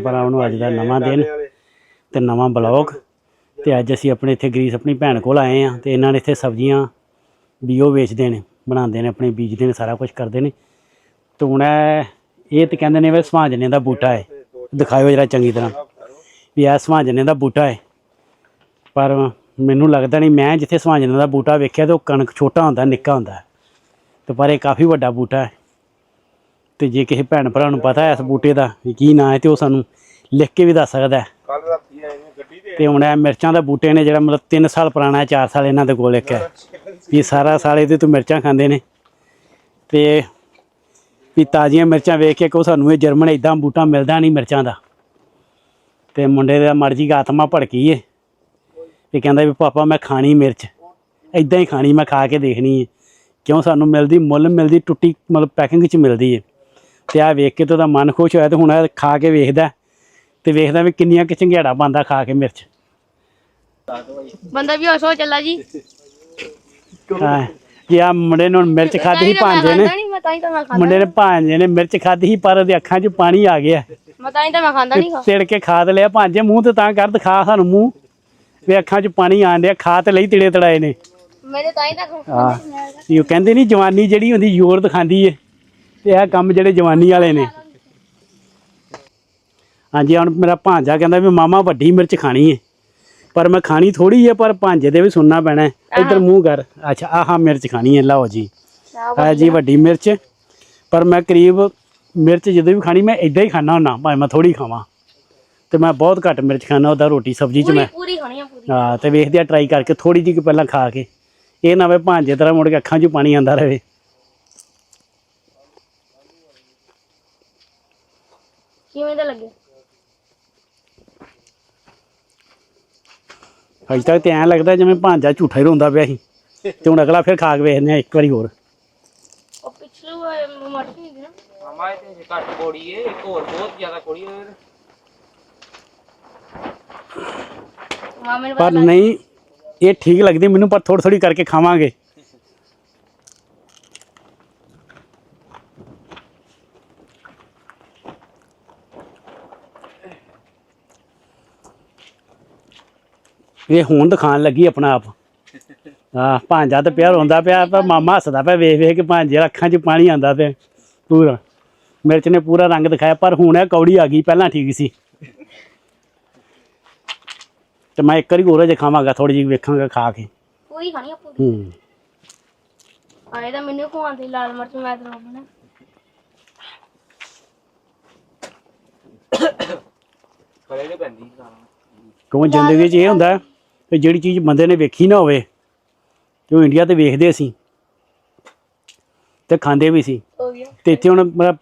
ਭੈਣ ਭਰਾਵਾਂ ਨੂੰ ਅੱਜ ਦਾ ਨਵਾਂ ਦਿਨ ਤੇ ਨਵਾਂ ਬਲੌਗ। ਤੇ ਅੱਜ ਅਸੀਂ ਆਪਣੇ ਇੱਥੇ ਗਰੀਸ ਆਪਣੀ ਭੈਣ ਕੋਲ ਆਏ ਆ ਤੇ ਇਹਨਾਂ ਨੇ ਇੱਥੇ ਸਬਜ਼ੀਆਂ ਵੀ ਉਹ ਵੇਚਦੇ ਨੇ ਬਣਾਉਂਦੇ ਨੇ ਆਪਣੇ ਬੀਜਦੇ ਨੇ ਸਾਰਾ ਕੁਝ ਕਰਦੇ ਨੇ। ਤੇ ਹੁਣ ਇਹ ਤੇ ਕਹਿੰਦੇ ਨੇ ਵੀ ਸਵਾਂਜਨੇ ਦਾ ਬੂਟਾ ਹੈ। ਦਿਖਾਇਓ ਜਰਾ ਚੰਗੀ ਤਰ੍ਹਾਂ ਵੀ ਇਹ ਸਵਾਂਜਨੇ ਦਾ ਬੂਟਾ ਹੈ। ਪਰ ਮੈਨੂੰ ਲੱਗਦਾ ਨਹੀਂ ਮੈਂ ਜਿੱਥੇ ਸਵਾਂਜਨੇ ਦਾ ਬੂਟਾ ਵੇਖਿਆ ਤੇ ਉਹ ਕਣਕ ਛੋਟਾ ਹੁੰਦਾ ਨਿੱਕਾ ਹੁੰਦਾ। ਤੇ ਪਰ ਇਹ ਕਾਫੀ ਵੱਡਾ ਬੂਟਾ ਹੈ। ਤੇ ਜੇ ਕਿਸੇ ਭੈਣ ਭਰਾ ਨੂੰ ਪਤਾ ਹੈ ਇਸ ਬੂਟੇ ਦਾ ਵੀ ਕੀ ਨਾਂ ਹੈ ਤੇ ਉਹ ਸਾਨੂੰ ਲਿਖ ਕੇ ਵੀ ਦੱਸ ਸਕਦਾ ਹੈ ਕੱਲ ਰਾਤੀ ਆਏ ਨੇ ਗੱਡੀ ਤੇ। ਹੁਣ ਇਹ ਮਿਰਚਾਂ ਦਾ ਬੂਟੇ ਨੇ ਜਿਹੜਾ ਮਤਲਬ 3 ਸਾਲ ਪੁਰਾਣਾ ਹੈ 4 ਸਾਲ ਇਹਨਾਂ ਦੇ ਕੋਲ ਇੱਕ ਹੈ ਵੀ ਸਾਰਾ ਸਾਲ ਇਹਦੇ ਤੋਂ ਮਿਰਚਾਂ ਖਾਂਦੇ ਨੇ। ਤੇ ਵੀ ਤਾਜ਼ੀਆਂ ਮਿਰਚਾਂ ਵੇਖ ਕੇ ਕੋ ਸਾਨੂੰ ਇਹ ਜਰਮਨ ਇਦਾਂ ਬੂਟਾ ਮਿਲਦਾ ਨਹੀਂ ਮਿਰਚਾਂ ਦਾ। ਤੇ ਮੁੰਡੇ ਦਾ ਮਰਜ਼ੀ ਆਤਮਾ ਭੜਕੀ ਏ। ਵੀ ਕਹਿੰਦਾ ਵੀ ਪਾਪਾ ਮੈਂ ਖਾਣੀ ਮਿਰਚ। ਇਦਾਂ ਹੀ ਖਾਣੀ ਮੈਂ ਖਾ ਕੇ ਦੇਖਣੀ ਏ। ਕਿਉਂ ਸਾਨੂੰ ਮਿਲਦੀ ਮੁੱਲ ਮਿਲਦੀ ਟੁੱਟੀ ਮਤਲਬ ਪੈਕਿੰਗ 'ਚ ਮਿਲਦੀ ਏ। ਤੇ ਆ ਵੇਖ ਕੇ ਤੇ ਉਹਦਾ ਮਨ ਖੁਸ਼ ਹੋਇਆ ਤੇ ਹੁਣ ਇਹ ਖਾ ਕੇ ਵੇਖਦਾ ਤੇ ਵੇਖਦਾ ਵੀ ਕਿੰਨੀਆਂ ਕਿ ਚੰਗਿਆੜਾ ਬੰਦਾ ਖਾ ਕੇ ਮਿਰਚ। ਬੰਦਾ ਵੀ ਹੋਸੋ ਚੱਲਾ ਜੀ। ਹਾਂ ਕਿ ਆ ਮੁੰਡੇ ਨੂੰ ਮਿਰਚ ਖਾਧੀ ਸੀ ਭਾਂਜੇ ਨੇ ਨਹੀਂ ਮੈਂ ਤਾਂ ਹੀ ਤਾਂ ਮੈਂ ਖਾਂਦਾ ਮੁੰਡੇ ਨੇ ਭਾਂਜੇ ਨੇ ਮਿਰਚ ਖਾਧੀ ਸੀ ਪਰ ਉਹਦੇ ਅੱਖਾਂ 'ਚ ਪਾਣੀ ਆ ਗਿਆ। ਮੈਂ ਤਾਂ ਹੀ ਤਾਂ ਮੈਂ ਖਾਂਦਾ ਨਹੀਂ ਖਾ ਤਿੜ ਕੇ ਖਾ ਤੇ ਲਿਆ ਭਾਂਜੇ ਮੂੰਹ ਤੇ ਤਾਂ ਕਰ ਦਿਖਾ ਸਾਨੂੰ ਮੂੰਹ। ਵੀ ਅੱਖਾਂ 'ਚ ਪਾਣੀ ਆਣ ਡਿਆ ਖਾ ਤੇ ਲਈ ਤਿੜੇ ਤੜਾਏ ਨੇ। ਮੇਰੇ ਤਾਂ ਹੀ ਤਾਂ ਹਾਂ ਉਹ ਕਹਿੰਦੇ ਨਹੀਂ ਜਵਾਨੀ ਜਿਹੜੀ ਹੁੰਦੀ ਜ਼ੋਰ ਦਿਖਾਉਂਦੀ ਏ। ਤੇ ਇਹ ਕੰਮ ਜਿਹੜੇ ਜਵਾਨੀ ਵਾਲੇ ਨੇ। ਹਾਂਜੀ ਹੁਣ ਮੇਰਾ ਭਾਂਜਾ ਕਹਿੰਦਾ ਵੀ ਮਾਮਾ ਵੱਡੀ ਮਿਰਚ ਖਾਣੀ ਏ। ਪਰ ਮੈਂ ਖਾਣੀ ਥੋੜੀ ਏ ਪਰ ਭਾਂਜੇ ਦੇ ਵੀ ਸੁਣਨਾ ਪੈਣਾ ਹੈ। ਇੱਧਰ ਮੂੰਹ ਕਰ। ਅੱਛਾ ਆਹ ਮਿਰਚ ਖਾਣੀ ਏ ਲਓ ਜੀ। ਆ ਜੀ ਵੱਡੀ ਮਿਰਚ। ਪਰ ਮੈਂ ਕਰੀਬ ਮਿਰਚ ਜਦੋਂ ਵੀ ਖਾਣੀ ਮੈਂ ਇਦਾਂ ਹੀ ਖਾਣਾ ਹੁੰਦਾ ਭਾਵੇਂ ਮੈਂ ਥੋੜੀ ਖਾਵਾਂ। ਤੇ ਮੈਂ ਬਹੁਤ ਘੱਟ ਮਿਰਚ ਖਾਣਾ ਉਹਦਾ ਰੋਟੀ ਸਬਜ਼ੀ 'ਚ ਮੈਂ। ਪੂਰੀ ਖਾਣੀ ਆ ਪੂਰੀ। ਹਾਂ ਤੇ ਵੇਖਦੇ ਆ ਟਰਾਈ ਕਰਕੇ ਥੋੜੀ ਜਿਹੀ ਪਹਿਲਾਂ ਖਾ ਕੇ। ਇਹ ਨਾ ਵੇ ਭਾਂਜੇ ਤਰ੍ਹਾਂ ਮੁੜ ਕੇ ਅੱਖਾਂ 'ਚ ਪਾਣੀ ਆਂਦਾ ਰਹੇ। ਕਿਵੇਂ ਦਾ ਲੱਗੇ? ਅਜੇ ਤੱਕ ਤੇ ਐਂ ਲੱਗਦਾ ਜਿਵੇਂ ਭਾਂਜਾ ਝੂਠਾ ਹੀ ਰੋਂਦਾ ਪਿਆ ਸੀ। ਤੇ ਹੁਣ ਅਗਲਾ ਫਿਰ ਖਾ ਕੇ ਵੇਖਦੇ ਆ ਇੱਕ ਵਾਰੀ ਹੋਰ। ਉਹ ਪਿਛਲੂ ਮਰਚ ਨਹੀਂ ਦੀ ਨਾ ਮਾਮਾ ਇਹ ਤੇ ਘੱਟ ਕੋੜੀ ਏ ਇੱਕ ਹੋਰ ਬਹੁਤ ਜ਼ਿਆਦਾ ਕੋੜੀ ਏ। ਮਾਮੇ ਨੂੰ ਪਰ ਨਹੀਂ ਇਹ ਠੀਕ ਲੱਗਦੀ ਮੈਨੂੰ ਪਰ ਥੋੜੀ ਥੋੜੀ ਕਰਕੇ ਖਾਵਾਂਗੇ। ਇਹ ਹੁਣ ਦਿਖਾਣ ਲੱਗੀ ਆਪਣਾ ਆਪ। ਹਾਂ ਭਾਂਜਾ ਤੇ ਪਿਆ ਰੋਂਦਾ ਪਿਆ ਪਰ ਮਾਮਾ ਹੱਸਦਾ ਪਿਆ ਵੇਖ ਵੇਖ ਕੇ ਭਾਂਜੇ ਅੱਖਾਂ 'ਚ ਪਾਣੀ ਆਂਦਾ ਤੇ ਪੂਰਾ। ਮਿਰਚ ਨੇ ਪੂਰਾ ਰੰਗ ਦਿਖਾਇਆ ਪਰ ਹੁਣ ਇਹ ਕੌੜੀ ਆ ਗਈ ਪਹਿਲਾਂ ਠੀਕ ਸੀ। ਤੇ ਮੈਂ ਇੱਕ ਵਾਰੀ ਹੋਰ ਜੇ ਖਾਵਾਂਗਾ ਥੋੜੀ ਜਿਹੀ ਵੇਖਾਂਗਾ ਖਾ ਕੇ। ਪੂਰੀ ਖਾਣੀ ਆ ਪੂਰੀ ਹੂੰ। ਆਏ ਤਾਂ ਮੈਨੂੰ ਖਵਾਉਂਦੇ ਲਾਲ ਮਰਚ ਮੈਂ ਤਾਂ ਰੋਣਾ ਕਰੇ ਦੇ ਪੈਂਦੀ ਕਿਉਂ ਜ਼ਿੰਦਗੀ 'ਚ ਇਹ ਹੁੰਦਾ ਕਿ ਜਿਹੜੀ ਚੀਜ਼ ਬੰਦੇ ਨੇ ਵੇਖੀ ਨਾ ਹੋਵੇ ਤੇ ਉਹ ਇੰਡੀਆ ਤੇ ਵੇਖਦੇ ਸੀ ਤੇ ਖਾਂਦੇ ਵੀ ਸੀ। ਤੇ ਇੱਥੇ ਹੁਣ ਮਤਲਬ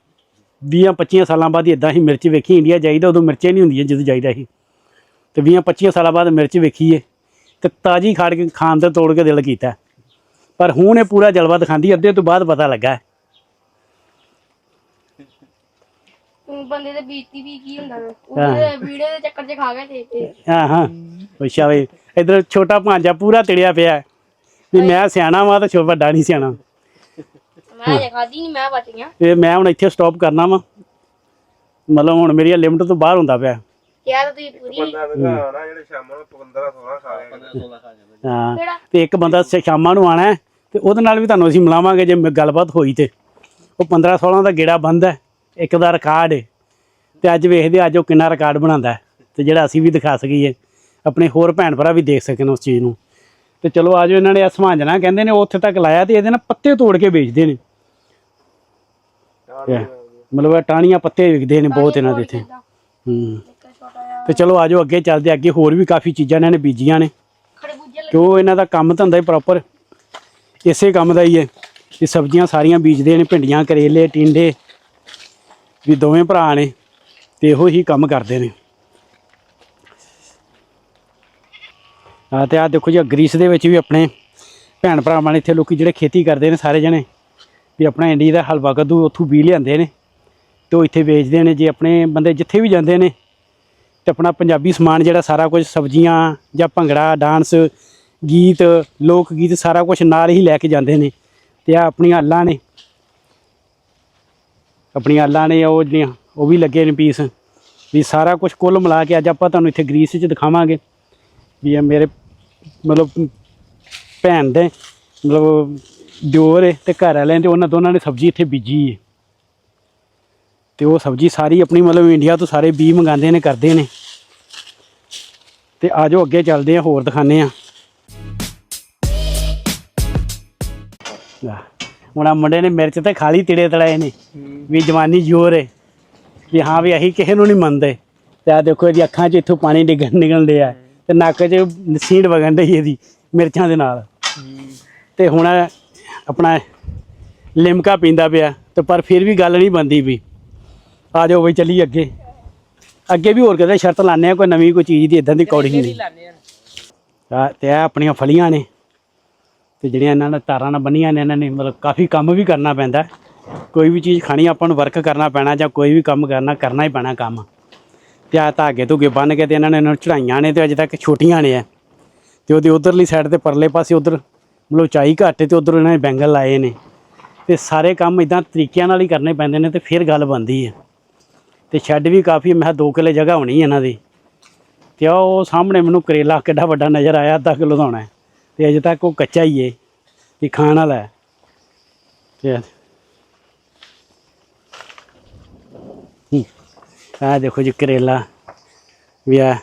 20 25 ਸਾਲਾਂ ਬਾਅਦ ਹੀ ਇਦਾਂ ਹੀ ਮਿਰਚ ਵੇਖੀ ਇੰਡੀਆ ਜਾਈਦਾ ਉਦੋਂ ਮਿਰਚਾਂ ਨਹੀਂ ਹੁੰਦੀਆਂ ਜਦੋਂ ਜਾਈਦਾ ਸੀ। ਤੇ 20 25 ਸਾਲਾਂ ਬਾਅਦ ਮਿਰਚ ਵੇਖੀ ਏ ਤੇ ਤਾਜੀ ਖਾੜ ਕੇ ਖਾਣ ਤੇ ਤੋੜ ਕੇ ਦਿਲ ਕੀਤਾ। ਪਰ ਹੁਣ ਇਹ ਪੂਰਾ ਜਲਵਾ ਦਿਖਾਉਂਦੀ ਅੱਧੇ ਤੋਂ ਬਾਅਦ ਪਤਾ ਲੱਗਾ ਹੈ। ਉਹ ਬੰਦੇ ਦੇ ਬੀਤੀ ਵੀ ਕੀ ਹੁੰਦਾ ਵੇ? ਉਹਦੇ ਵੀਡੀਓ ਦੇ ਚੱਕਰ 'ਚ ਖਾ ਗਏ ਤੇ ਤੇ ਹਾਂ ਹਾਂ। ਅੱਛਾ ਵੇ ਇਧਰ ਛੋਟਾ ਭਾਂਜਾ ਪੂਰਾ ਤਿੜਿਆ ਪਿਆ। ਹੈ। ਵੀ ਮੈਂ ਸਿਆਣਾ ਵਾਂ ਤਾਂ ਛੋ ਵੱਡਾ ਨਹੀਂ ਸਿਆਣਾ। ਮੈਂ ਜੇ ਖਾਦੀ ਨਹੀਂ ਮੈਂ ਬਚ ਗਿਆ ਇਹ ਮੈਂ ਹੁਣ ਇੱਥੇ ਸਟਾਪ ਕਰਨਾ ਵਾ। ਮਤਲਬ ਹੁਣ ਮੇਰੀ ਲਿਮਟ ਤੋਂ ਬਾਹਰ ਹੁੰਦਾ ਪਿਆ। ਕਿਹਾ ਤਾਂ ਤੁਸੀਂ ਪੂਰੀ। ਬੰਦਾ ਵਿੰਗਾ ਆਣਾ ਜਿਹੜੇ ਸ਼ਾਮਾਂ ਨੂੰ 15 16 ਖਾ ਲੈਣਗੇ। ਹਾਂ ਕਿਹੜਾ? ਤੇ ਇੱਕ ਬੰਦਾ ਸ- ਸ਼ਾਮਾਂ ਨੂੰ ਆਣਾ ਹੈ ਤੇ ਉਹਦੇ ਨਾਲ ਵੀ ਤੁਹਾਨੂੰ ਅਸੀਂ ਮਿਲਾਵਾਂਗੇ ਜੇ ਮ- ਗੱਲਬਾਤ ਹੋਈ ਤੇ। ਉਹ 15 16 ਦਾ ਗੇੜਾ ਬੰਦ ਹੈ। ਇੱਕ ਦਾ ਰਿਕਾਰਡ ਹੈ ਤੇ ਅੱਜ ਵੇਖਦੇ ਅੱਜ ਉਹ ਕਿੰਨਾ ਰਿਕਾਰਡ ਬਣਾਉਂਦਾ ਤੇ ਜਿਹੜਾ ਅਸੀਂ ਵੀ ਦਿਖਾ ਸਕੀਏ ਆਪਣੇ ਹੋਰ ਭੈਣ ਭਰਾ ਵੀ ਦੇਖ ਸਕਣ ਉਸ ਚੀਜ਼ ਨੂੰ। ਤੇ ਚਲੋ ਆਜੋ ਇਹਨਾਂ ਨੇ ਅਸਮਾਂਜਣਾ ਕਹਿੰਦੇ ਨੇ ਉਹ ਉੱਥੇ ਤੱਕ ਲਾਇਆ ਤੇ ਇਹਦੇ ਨਾਲ ਪੱਤੇ ਤੋੜ ਕੇ ਵੇਚਦੇ ਨੇ। ਮਤਲਬ ਇਹ ਟਾਹਣੀਆਂ ਪੱਤੇ ਵਿਕਦੇ ਨੇ ਬਹੁਤ ਇਹਨਾਂ ਦੇ ਇੱਥੇ। ਹੂੰ। ਤੇ ਚਲੋ ਆਜੋ ਅੱਗੇ ਚੱਲਦੇ। ਅੱਗੇ ਹੋਰ ਵੀ ਕਾਫੀ ਚੀਜ਼ਾਂ ਇਹਨਾਂ ਨੇ। ਬੀਜੀਆਂ ਨੇ ਕਿਉਂ ਇਹਨਾਂ ਦਾ ਕੰਮ ਧੰਦਾ ਹੀ ਪ੍ਰੋਪਰ ਇਸੇ ਕੰਮ ਦਾ ਹੀ ਹੈ ਇਹ ਸਬਜ਼ੀਆਂ ਸਾਰੀਆਂ ਬੀਜਦੇ ਨੇ ਭਿੰਡੀਆਂ ਕਰੇਲੇ ਟਿੰਡੇ। ਵੀ ਦੋਵੇਂ ਭਰਾ ਨੇ ਤੇ ਇਹੋ ਹੀ ਕੰਮ ਕਰਦੇ ਨੇ। ਆ ਤੇ ਆ ਦੇਖੋ ਜੀ, ਆਹ ਗ੍ਰੀਸ ਦੇ ਵਿੱਚ ਵੀ ਆਪਣੇ ਭੈਣ ਭਰਾਵਾਂ ਨੇ ਇੱਥੇ ਲੋਕੀ ਜਿਹੜੇ ਖੇਤੀ ਕਰਦੇ ਨੇ ਸਾਰੇ ਜਣੇ, ਵੀ ਆਪਣਾ ਇੰਡੀ ਦਾ ਹਲਵਾ ਕੱਦੂ ਉੱਥੋਂ ਵੀ ਲਿਆਂਦੇ ਨੇ ਤੇ ਉਹ ਇੱਥੇ ਵੇਚਦੇ ਨੇ। ਜੇ ਆਪਣੇ ਬੰਦੇ ਜਿੱਥੇ ਵੀ ਜਾਂਦੇ ਨੇ ਤੇ ਆਪਣਾ ਪੰਜਾਬੀ ਸਮਾਨ ਜਿਹੜਾ ਸਾਰਾ ਕੁਝ ਸਬਜ਼ੀਆਂ ਜਾਂ ਭੰਗੜਾ, ਡਾਂਸ, ਗੀਤ, ਲੋਕ ਗੀਤ ਸਾਰਾ ਕੁਝ ਨਾਲ ਹੀ ਲੈ ਕੇ ਜਾਂਦੇ ਨੇ। ਤੇ ਆ ਆਪਣੀਆਂ ਹੱਲਾਂ ਨੇ। ਆਪਣੀਆਂ ਆਲਾਂ ਨੇ ਉਹ ਜਿਹੜੀਆਂ, ਉਹ ਵੀ ਲੱਗੇ ਨੇ ਪੀਸ ਵੀ ਸਾਰਾ ਕੁਝ ਕੁੱਲ ਮਿਲਾ ਕੇ ਅੱਜ ਆਪਾਂ ਤੁਹਾਨੂੰ ਇੱਥੇ ਗ੍ਰੀਸ 'ਚ ਦਿਖਾਵਾਂਗੇ। ਵੀ ਇਹ ਮੇਰੇ ਮਤਲਬ ਭੈਣ ਦੇ, ਮਤਲਬ ਦਿਓਰ ਏ ਤੇ ਘਰ ਵਾਲਿਆਂ ਤੇ ਉਹਨਾਂ ਦੋਨਾਂ ਨੇ ਸਬਜ਼ੀ ਇੱਥੇ ਬੀਜੀ ਹੈ ਤੇ ਉਹ ਸਬਜ਼ੀ ਸਾਰੀ ਆਪਣੀ ਮਤਲਬ ਇੰਡੀਆ ਤੋਂ ਸਾਰੇ ਬੀ ਮੰਗਾਉਂਦੇ ਨੇ, ਕਰਦੇ ਨੇ। ਤੇ ਆਜੋ ਅੱਗੇ ਚੱਲਦੇ ਆ ਹੋਰ ਦਿਖਾਣੇ ਆ ਹੁਣ ਆ ਮੁੰਡੇ ਨੇ ਮਿਰਚ ਤੇ ਖਾਲੀ ਤਿੜੇ ਤੜਾਏ ਨੇ। ਵੀ ਜਵਾਨੀ ਜ਼ੋਰ ਏ। ਵੀ ਹਾਂ ਵੀ ਅਸੀਂ ਕਿਸੇ ਨੂੰ ਨਹੀਂ ਮੰਨਦੇ। ਤੇ ਆ ਦੇਖੋ ਇਹਦੀ ਅੱਖਾਂ 'ਚ ਇੱਥੋਂ ਪਾਣੀ ਡਿੱਗਣ ਨਿਕਲਣ ਡਿਆ ਤੇ ਨੱਕ 'ਚ ਸੀਂਡ ਵਗਣ ਡਈ ਇਹਦੀ ਮਿਰਚਾਂ ਦੇ ਨਾਲ। ਤੇ ਹੁਣ ਆਪਣਾ ਲਿਮਕਾ ਪੀਂਦਾ ਪਿਆ। ਤੇ ਪਰ ਫਿਰ ਵੀ ਗੱਲ ਨਹੀਂ ਬੰਦੀ ਵੀ। ਆ ਜਾਓ ਬਈ ਚੱਲੀ ਅੱਗੇ। ਅੱਗੇ ਵੀ ਹੋਰ ਕਿਤੇ ਸ਼ਰਤ ਲਾਣੇ ਆ ਕੋਈ ਨਵੀਂ ਕੋਈ ਚੀਜ਼ ਦੀ ਇਦਾਂ ਦੀ ਕੌੜੀ ਨਹੀਂ। ਆ? ਆ ਤੇ ਆ ਆਪਣੀਆਂ ਫਲੀਆਂ ਨੇ। ਤੇ ਜਿਹੜੀਆਂ ਇਹਨਾਂ ਨੇ ਤਾਰਾਂ ਨਾਲ ਬੰਨੀਆਂ ਨੇ, ਇਹਨਾਂ ਨੇ ਮਤਲਬ ਕਾਫੀ ਕੰਮ ਵੀ ਕਰਨਾ ਪੈਂਦਾ ਕੋਈ ਵੀ ਚੀਜ਼ ਖਾਣੀ, ਆਪਾਂ ਨੂੰ ਵਰਕ ਕਰਨਾ ਪੈਣਾ ਜਾਂ ਕੋਈ ਵੀ ਕੰਮ ਕਰਨਾ ਕਰਨਾ ਹੀ ਪੈਣਾ ਕੰਮ। ਤੇ ਆ ਧਾਗੇ ਧੁਗੇ ਬੰਨ ਕੇ ਤੇ ਇਹਨਾਂ ਨੇ ਇਹਨਾਂ ਨੂੰ ਚੜਾਈਆਂ ਨੇ ਤੇ ਅਜੇ ਤੱਕ ਛੋਟੀਆਂ ਨੇ ਆ ਤੇ ਉਹਦੀ ਉਧਰਲੀ ਸਾਈਡ ਤੇ ਪਰਲੇ ਪਾਸੇ ਉਧਰ ਮਤਲਬ ਉਚਾਈ ਘੱਟ ਹੈ ਤੇ ਉਧਰ ਇਹਨਾਂ ਨੇ ਬੈਂਗਲ ਲਾਏ ਨੇ। ਤੇ ਸਾਰੇ ਕੰਮ ਇਦਾਂ ਤਰੀਕਿਆਂ ਨਾਲ ਹੀ ਕਰਨੇ ਪੈਂਦੇ ਨੇ ਤੇ ਫਿਰ ਗੱਲ ਬਣਦੀ ਹੈ। ਤੇ ਸ਼ੈੱਡ ਵੀ ਕਾਫੀ ਮੈਂ 2 ਕਿੱਲੇ ਜਗ੍ਹਾ ਹੋਣੀ ਇਹਨਾਂ ਦੀ। ਤੇ ਉਹ ਸਾਹਮਣੇ ਮੈਨੂੰ ਕਰੇਲਾ ਕਿੱਡਾ ਵੱਡਾ ਨਜ਼ਰ ਆਇਆ, ਅੱਧਾ ਕਿਲੋ ਦਾ ਹੋਣਾ ਤੇ ਅਜੇ ਤੱਕ ਉਹ ਕੱਚਾ ਹੀ ਏ, ਵੀ ਖਾਣ ਵਾਲਾ ਹੈ। ਤੇ ਆ ਦੇਖੋ ਜੀ ਕਰੇਲਾ। ਵੀ ਆ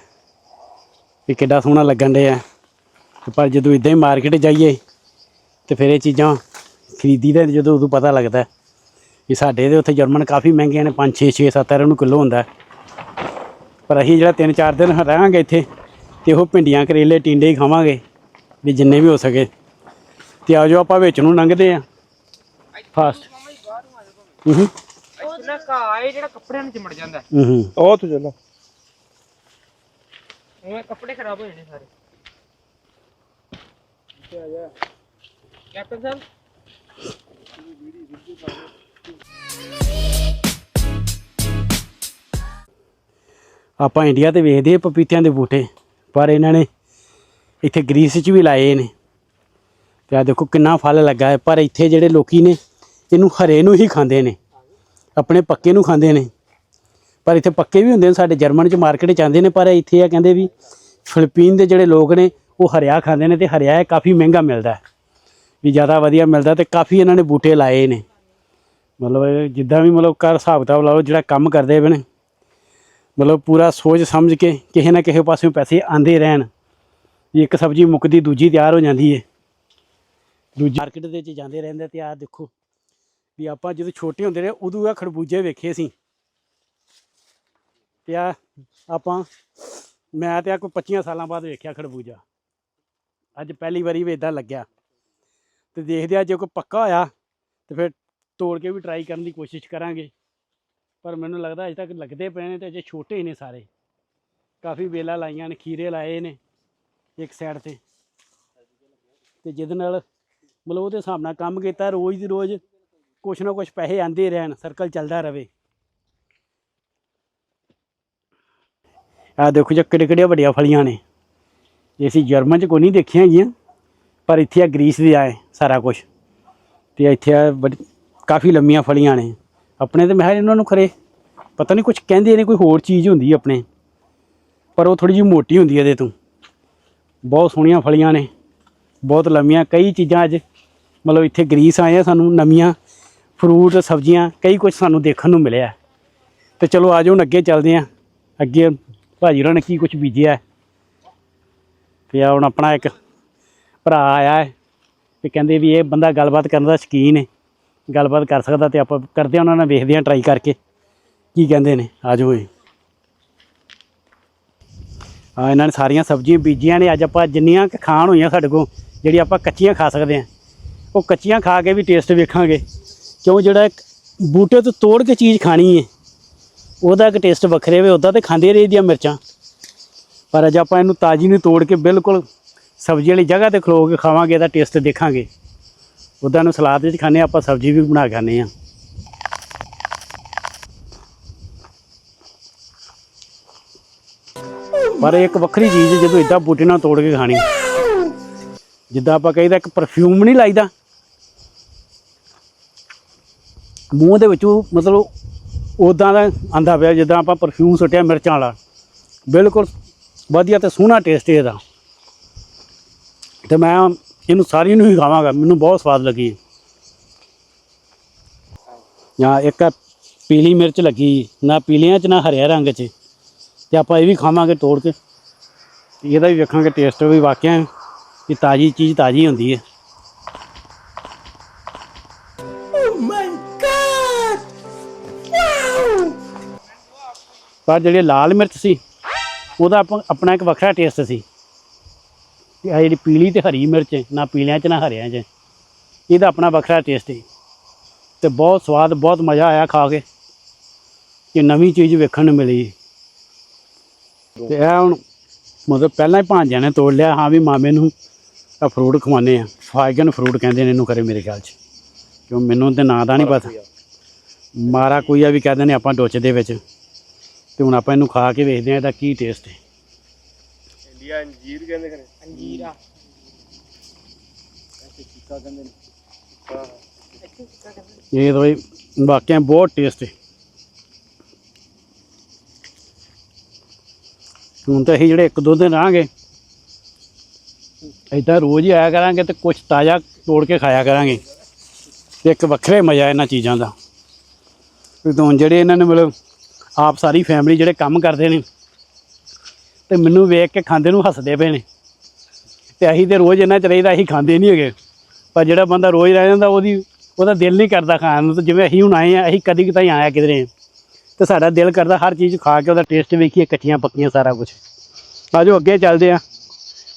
ਵੀ ਕਿੱਡਾ ਸੋਹਣਾ ਲੱਗਣ ਡਿਆ। ਪਰ ਜਦੋਂ ਇਦਾਂ ਹੀ ਮਾਰਕੀਟ ਜਾਈਏ, ਤੇ ਫਿਰ ਇਹ ਚੀਜ਼ਾਂ ਖਰੀਦੀ ਦਾ ਜਦੋਂ ਉਦੋਂ ਪਤਾ ਲੱਗਦਾ ਹੈ ਵੀ ਸਾਡੇ ਦੇ ਉੱਥੇ ਜਰਮਨ ਕਾਫੀ ਮਹਿੰਗੇ ਨੇ 5 6 6 7 ਰੁਪਏ ਨੂੰ ਕਿਲੋ ਹੁੰਦਾ ਪਰ ਅਸੀਂ ਜਿਹੜਾ 3-4 ਦਿਨ ਰਹਾਂਗੇ ਇੱਥੇ, ਤੇ ਉਹ ਭਿੰਡੀਆਂ, ਕਰੇਲੇ, ਟਿੰਡੇ ਹੀ ਖਾਵਾਂਗੇ। ਵੀ ਜਿੰਨੇ ਵੀ ਹੋ ਸਕੇ। ਤੇ ਆ ਜਾਓ ਆਪਾਂ ਵਿੱਚ ਨੂੰ ਲੰਘਦੇ ਆ। ਫਾਸਟ ਹੂੰ ਇਤਨਾ ਘਾਹ ਹੈ ਜਿਹੜਾ ਕੱਪੜਿਆਂ ਨੂੰ ਚਿਮੜ ਜਾਂਦਾ। ਹੂੰ ਹੂੰ। ਉਹ ਤੂੰ ਚਲੋ। ਉਹ ਕੱਪੜੇ ਖਰਾਬ ਹੋ ਜਾਣੇ ਸਾਰੇ। ਕੈਪਟਨ ਸਾਹਿਬ। ਆਪਾਂ ਇੰਡੀਆ ਤੇ ਵੇਖਦੇ ਆ ਪਪੀਤਿਆਂ ਦੇ ਬੂਟੇ ਪਰ ਇਹਨਾਂ ਨੇ ਇੱਥੇ ਗ੍ਰੀਸ 'ਚ ਵੀ ਲਾਏ ਨੇ। ਤੇ ਆ ਦੇਖੋ ਕਿੰਨਾ ਫਲ ਲੱਗਾ ਹੈ। ਪਰ ਇੱਥੇ ਜਿਹੜੇ ਲੋਕੀ ਨੇ, ਇਹਨੂੰ ਹਰੇ ਨੂੰ ਹੀ ਖਾਂਦੇ ਨੇ। ਆਪਣੇ ਪੱਕੇ ਨੂੰ ਖਾਂਦੇ ਨੇ। ਪਰ ਇੱਥੇ ਪੱਕੇ ਵੀ ਹੁੰਦੇ ਨੇ। ਸਾਡੇ ਜਰਮਨ 'ਚ ਮਾਰਕੀਟ 'ਚ ਆਉਂਦੇ ਨੇ। ਪਰ ਇੱਥੇ ਆ ਕਹਿੰਦੇ ਵੀ ਫਿਲੀਪੀਨ ਦੇ ਜਿਹੜੇ ਲੋਕ ਨੇ, ਉਹ ਹਰਿਆ ਖਾਂਦੇ ਨੇ ਤੇ ਹਰਿਆ ਇਹ ਕਾਫੀ ਮਹਿੰਗਾ ਮਿਲਦਾ ਹੈ। ਵੀ ਜ਼ਿਆਦਾ ਵਧੀਆ ਮਿਲਦਾ ਤੇ ਕਾਫੀ ਇਹਨਾਂ ਨੇ ਬੂਟੇ ਲਾਏ ਨੇ। ਮਤਲਬ ਜਿੱਦਾਂ ਵੀ ਮਤਲਬ ਕਰ ਹਿਸਾਬ ਕਿਤਾਬ ਲਾਓ, ਜਿਹੜਾ ਕੰਮ ਕਰਦੇ ਪਏ ਨੇ। ਮਤਲਬ ਪੂਰਾ ਸੋਚ ਸਮਝ ਕੇ ਕਿਸੇ ਨਾ ਕਿਸੇ ਪਾਸਿਓਂ ਪੈਸੇ ਆਂਦੇ ਰਹਿਣ। ਵੀ ਇੱਕ ਸਬਜ਼ੀ ਮੁੱਕਦੀ, ਦੂਜੀ ਤਿਆਰ ਹੋ ਜਾਂਦੀ ਏ। ਦੂਜੀ ਮਾਰਕੀਟ ਦੇ ਵਿੱਚ ਜਾਂਦੇ ਰਹਿੰਦੇ ਤੇ ਆਹ ਦੇਖੋ ਵੀ ਆਪਾਂ ਜਦੋਂ ਛੋਟੇ ਹੁੰਦੇ ਰਹੇ, ਉਦੋਂ ਆ ਖਰਬੂਜੇ ਵੇਖੇ ਸੀ। ਤੇ ਆ ਆਪਾਂ, ਮੈਂ ਤੇ ਆ ਕੋਈ 25 ਸਾਲਾਂ ਬਾਅਦ ਵੇਖਿਆ ਖਰਬੂਜਾ। ਅੱਜ ਪਹਿਲੀ ਵਾਰੀ ਵੀ ਇਦਾਂ ਲੱਗਿਆ। ਤੇ ਦੇਖਦੇ ਆ ਜੇ ਕੋਈ ਪੱਕਾ ਹੋਇਆ, ਤੇ ਫਿਰ ਤੋੜ ਕੇ ਵੀ ਟਰਾਈ ਕਰਨ ਦੀ ਕੋਸ਼ਿਸ਼ ਕਰਾਂਗੇ। ਪਰ ਮੈਨੂੰ ਲੱਗਦਾ ਅਜੇ ਤੱਕ ਲੱਗਦੇ ਪਏ ਨੇ ਤੇ ਅਜੇ ਛੋਟੇ ਹੀ ਨੇ ਸਾਰੇ। ਕਾਫੀ ਵੇਲਾਂ ਲਾਈਆਂ ਨੇ, ਖੀਰੇ ਲਾਏ ਨੇ। ਇੱਕ ਸਾਈਡ ਤੇ। ਤੇ ਜਿਹਦੇ ਨਾਲ ਮਤਲਬ ਉਹਦੇ ਹਿਸਾਬ ਨਾਲ ਕੰਮ ਕੀਤਾ, ਰੋਜ਼ ਦੀ ਰੋਜ਼ ਕੁਛ ਨਾ ਕੁਛ ਪੈਸੇ ਆਂਦੇ ਰਹਿਣ ਸਰਕਲ ਚੱਲਦਾ ਰਵੇ ਆ ਦੇਖੋ ਜੀ ਕਿਹੜੇ ਕਿਹੜੀਆਂ ਵੱਡੀਆਂ ਫਲੀਆਂ ਨੇ। ਇਹ ਅਸੀਂ ਜਰਮਨ ਚ ਕੋਈ ਨਹੀਂ ਦੇਖੀਆਂ ਹੈਗੀਆਂ, ਪਰ ਇੱਥੇ ਆ ਗ੍ਰੀਸ ਦੇ ਆਏ ਸਾਰਾ ਕੁਝ ਤੇ ਇੱਥੇ ਆ ਵੱਡੀ- ਕਾਫੀ ਲੰਮੀਆਂ ਫਲੀਆਂ ਨੇ। ਆਪਣੇ ਤੇ ਮੈਂ ਕਿਹਾ ਇਹਨਾਂ ਨੂੰ ਖਰੇ, ਪਤਾ ਨਹੀਂ ਕੁਝ ਕਹਿੰਦੇ ਨੇ, ਕੋਈ ਹੋਰ ਚੀਜ਼ ਹੁੰਦੀ ਆਪਣੇ। ਪਰ ਉਹ ਥੋੜੀ ਜਿਹੀ ਮੋਟੀ ਹੁੰਦੀ ਹੈ ਇਹਦੇ ਤੋਂ। ਬਹੁਤ ਸੋਹਣੀਆਂ ਫਲੀਆਂ ਨੇ, ਬਹੁਤ ਲੰਮੀਆਂ, ਕਈ ਚੀਜ਼ਾਂ ਅੱਜ ਮਤਲਬ ਇੱਥੇ ਗਰੀਸ ਆਏ ਆ ਸਾਨੂੰ, ਨਵੀਆਂ ਫਰੂਟ, ਸਬਜ਼ੀਆਂ, ਕਈ ਕੁਝ ਸਾਨੂੰ ਦੇਖਣ ਨੂੰ ਮਿਲਿਆ। ਤੇ ਚਲੋ ਆਜੋ ਹੁਣ ਅੱਗੇ ਚੱਲਦੇ ਆ। ਅੱਗੇ ਭਾਜੀ ਹੋਰਾਂ ਨੇ ਕੀ ਕੁਝ ਬੀਜਿਆ ਹੈ। ਤੇ ਆ ਹੁਣ ਆਪਣਾ ਇੱਕ ਭਰਾ ਆਇਆ ਹੈ, ਤੇ ਕਹਿੰਦੇ ਵੀ ਇਹ ਬੰਦਾ ਗੱਲਬਾਤ ਕਰਨ ਦਾ ਸ਼ਕੀਨ ਹੈ। ਗੱਲਬਾਤ ਕਰ ਸਕਦਾ ਤੇ ਆਪਾਂ ਕਰਦੇ ਹਾਂ ਉਹਨਾਂ ਨਾਲ ਵੇਖਦੇ ਹਾਂ ਟਰਾਈ ਕਰਕੇ। ਕੀ ਕਹਿੰਦੇ ਨੇ? ਆਜੋ ਜੀ। ਆ ਇਹਨਾਂ ਨੇ ਸਾਰੀਆਂ ਸਬਜ਼ੀਆਂ ਬੀਜੀਆਂ ਨੇ, ਅੱਜ ਆਪਾਂ ਜਿੰਨੀਆਂ ਕੁ ਖਾਣ ਹੋਈਆਂ ਸਾਡੇ ਕੋਲ, ਜਿਹੜੀ ਆਪਾਂ ਕੱਚੀਆਂ ਖਾ ਸਕਦੇ ਹਾਂ। ਉਹ ਕੱਚੀਆਂ ਖਾ ਕੇ ਵੀ ਟੇਸਟ ਵੇਖਾਂਗੇ। ਕਿਉਂ ਜਿਹੜਾ ਬੂਟੇ ਤੋਂ ਤੋੜ ਕੇ ਚੀਜ਼ ਖਾਣੀ ਹੈ ਉਹਦਾ ਇੱਕ ਟੇਸਟ ਵੱਖਰੇ ਵੇ ਉਦਾਂ ਤੇ ਖਾਂਦੇ ਰਹੀ ਦੀਆਂ ਮਿਰਚਾਂ। ਪਰ ਅੱਜ ਆਪਾਂ ਇਹਨੂੰ ਤਾਜ਼ੀ ਨੂੰ ਤੋੜ ਕੇ ਬਿਲਕੁਲ ਸਬਜ਼ੀ ਵਾਲੀ ਜਗ੍ਹਾ ਤੇ ਖਲੋ ਕੇ ਖਾਵਾਂਗੇ, ਇਹਦਾ ਟੇਸਟ ਦੇਖਾਂਗੇ। ਉਦਾਂ ਨੂੰ ਸਲਾਦ ਵਿੱਚ ਖਾਂਦੇ ਹਾਂ, ਆਪਾਂ ਸਬਜ਼ੀ ਵੀ ਬਣਾ ਕੇ ਖਾਂਦੇ ਪਰ ਇਹ ਇੱਕ ਵੱਖਰੀ ਚੀਜ਼ ਹੈ, ਜਦੋਂ ਇਦਾਂ ਬੂਟੇ ਨਾਲ ਤੋੜ ਕੇ ਖਾਣੀ। ਜਿੱਦਾਂ ਆਪਾਂ ਕਹਿੰਦਾ ਇੱਕ ਪਰਫਿਊਮ ਨਹੀਂ ਲਾਈਦਾ। ਮੂੰਹ ਦੇ ਵਿੱਚੋਂ ਮਤਲਬ ਉਦਾਂ ਦਾ ਆਂਦਾ ਪਿਆ, ਜਿੱਦਾਂ ਆਪਾਂ ਪਰਫਿਊਮ ਸੁੱਟਿਆ ਮਿਰਚਾਂ ਵਾਲਾ। ਬਿਲਕੁਲ ਵਧੀਆ ਤੇ ਸੋਹਣਾ ਟੇਸਟ ਇਹਦਾ। ਤੇ ਮੈਂ ਇਹਨੂੰ ਸਾਰੀ ਨੂੰ ਹੀ ਖਾਵਾਂਗਾ, ਮੈਨੂੰ ਬਹੁਤ ਸਵਾਦ ਲੱਗੀ। ਜਾਂ ਇੱਕ ਪੀਲੀ ਮਿਰਚ ਲੱਗੀ, ਨਾ ਪੀਲੀਆਂ ਚ, ਨਾ ਹਰਿਆ ਰੰਗ ਚ। ਤੇ ਆਪਾਂ ਇਹ ਵੀ ਖਾਵਾਂਗੇ ਤੋੜ ਕੇ ਇਹਦਾ ਵੀ ਵੇਖਾਂਗੇ ਟੇਸਟ ਵੀ ਵਾਕਿਆ ਕਿ ਤਾਜ਼ੀ ਚੀਜ਼ ਤਾਜ਼ੀ ਹੁੰਦੀ ਹੈ। ਪਰ ਜਿਹੜੀ ਲਾਲ ਮਿਰਚ ਸੀ ਉਹਦਾ ਆਪਾਂ ਆਪਣਾ ਇੱਕ ਵੱਖਰਾ ਟੇਸਟ ਸੀ। ਤੇ ਆ ਜਿਹੜੀ ਪੀਲੀ ਤੇ ਹਰੀ ਮਿਰਚ ਨਾ ਪੀਲਿਆਂ ਚ ਨਾ ਹਰਿਆਂ ਚ। ਇਹਦਾ ਆਪਣਾ ਵੱਖਰਾ ਟੇਸਟ ਹੈ ਤੇ ਬਹੁਤ ਸਵਾਦ ਬਹੁਤ ਮਜ਼ਾ ਆਇਆ ਖਾ ਕੇ। ਕਿ ਨਵੀਂ ਚੀਜ਼ ਵੇਖਣ ਨੂੰ ਮਿਲੀ। ਤੇ ਇਹ ਹੁਣ ਮਤਲਬ ਪਹਿਲਾਂ ਹੀ ਭਾਂਜਿਆਂ ਨੇ ਤੋੜ ਲਿਆ ਹਾਂ ਵੀ ਮਾਮੇ ਨੂੰ ਆ ਫਰੂਟ ਖਵਾਉਂਦੇ ਆ ਫਾਈਗਨ ਫਰੂਟ ਕਹਿੰਦੇ ਨੇ ਇਹਨੂੰ ਕਰੇ ਮੇਰੇ ਖਿਆਲ 'ਚ। ਕਿਉਂ ਮੈਨੂੰ ਤੇ ਨਾਂ ਦਾ ਨਹੀਂ ਪਤਾ। ਮਾਰਾ ਕੋਈ ਆ ਵੀ ਕਹਿੰਦੇ ਨੇ ਆਪਾਂ ਡੁੱਚ ਦੇ ਵਿੱਚ। ਤੇ ਹੁਣ ਆਪਾਂ ਇਹਨੂੰ ਖਾ ਕੇ ਵੇਖਦੇ ਆ ਇਹਦਾ ਕੀ ਟੇਸਟ ਹੈ। ਇੰਡੀਆ ਅੰਜੀਰ ਕਹਿੰਦੇ ਖਰੇ ਅੰਜੀਰਾ ਇਹ ਤਾਂ ਬਈ ਵਾਕਿਆ ਬਹੁਤ ਟੇਸਟ ਹੈ। ਹੁਣ ਤਾਂ ਅਸੀਂ ਜਿਹੜੇ ਇੱਕ ਦੋ ਦਿਨ ਰਹਾਂਗੇ ਏਦਾਂ ਰੋਜ਼ ਹੀ ਆਇਆ ਕਰਾਂਗੇ ਤੇ ਕੁਝ ਤਾਜ਼ਾ ਤੋੜ ਕੇ ਖਾਇਆ ਕਰਾਂਗੇ। ਤੇ ਇੱਕ ਵੱਖਰੇ ਮਜ਼ਾ ਇਹਨਾਂ ਚੀਜ਼ਾਂ ਦਾ। ਵੀ ਹੁਣ ਜਿਹੜੇ ਇਹਨਾਂ ਨੇ ਮਤਲਬ ਆਪ ਸਾਰੀ ਫੈਮਿਲੀ ਜਿਹੜੇ ਕੰਮ ਕਰਦੇ ਨੇ, ਤੇ ਮੈਨੂੰ ਵੇਖ ਕੇ ਖਾਂਦੇ ਨੂੰ ਹੱਸਦੇ ਪਏ ਨੇ। ਤੇ ਅਸੀਂ ਤੇ ਰੋਜ਼ ਇਹਨਾਂ ਚ ਰਹੀਦਾ ਅਸੀਂ ਖਾਂਦੇ ਨਹੀਂ ਹੈਗੇ। ਪਰ ਜਿਹੜਾ ਬੰਦਾ ਰੋਜ਼ ਰਹਿ ਜਾਂਦਾ, ਉਹਦੀ ਉਹਦਾ ਦਿਲ ਨਹੀਂ ਕਰਦਾ ਖਾਣ ਨੂੰ। ਤੇ ਜਿਵੇਂ ਅਸੀਂ ਹੁਣ ਆਏ ਆ ਅਸੀਂ ਕਦੀ ਕਿਤੇ ਆਇਆ ਕਿਧਰੇ ਤੇ ਸਾਡਾ ਦਿਲ ਕਰਦਾ ਹਰ ਚੀਜ਼ ਖਾ ਕੇ ਉਹਦਾ ਟੇਸਟ ਵੇਖੀਏ ਕੱਚੀਆਂ ਪੱਕੀਆਂ, ਸਾਰਾ ਕੁਝ ਆਜੋ, ਅੱਗੇ ਚੱਲਦੇ ਆ।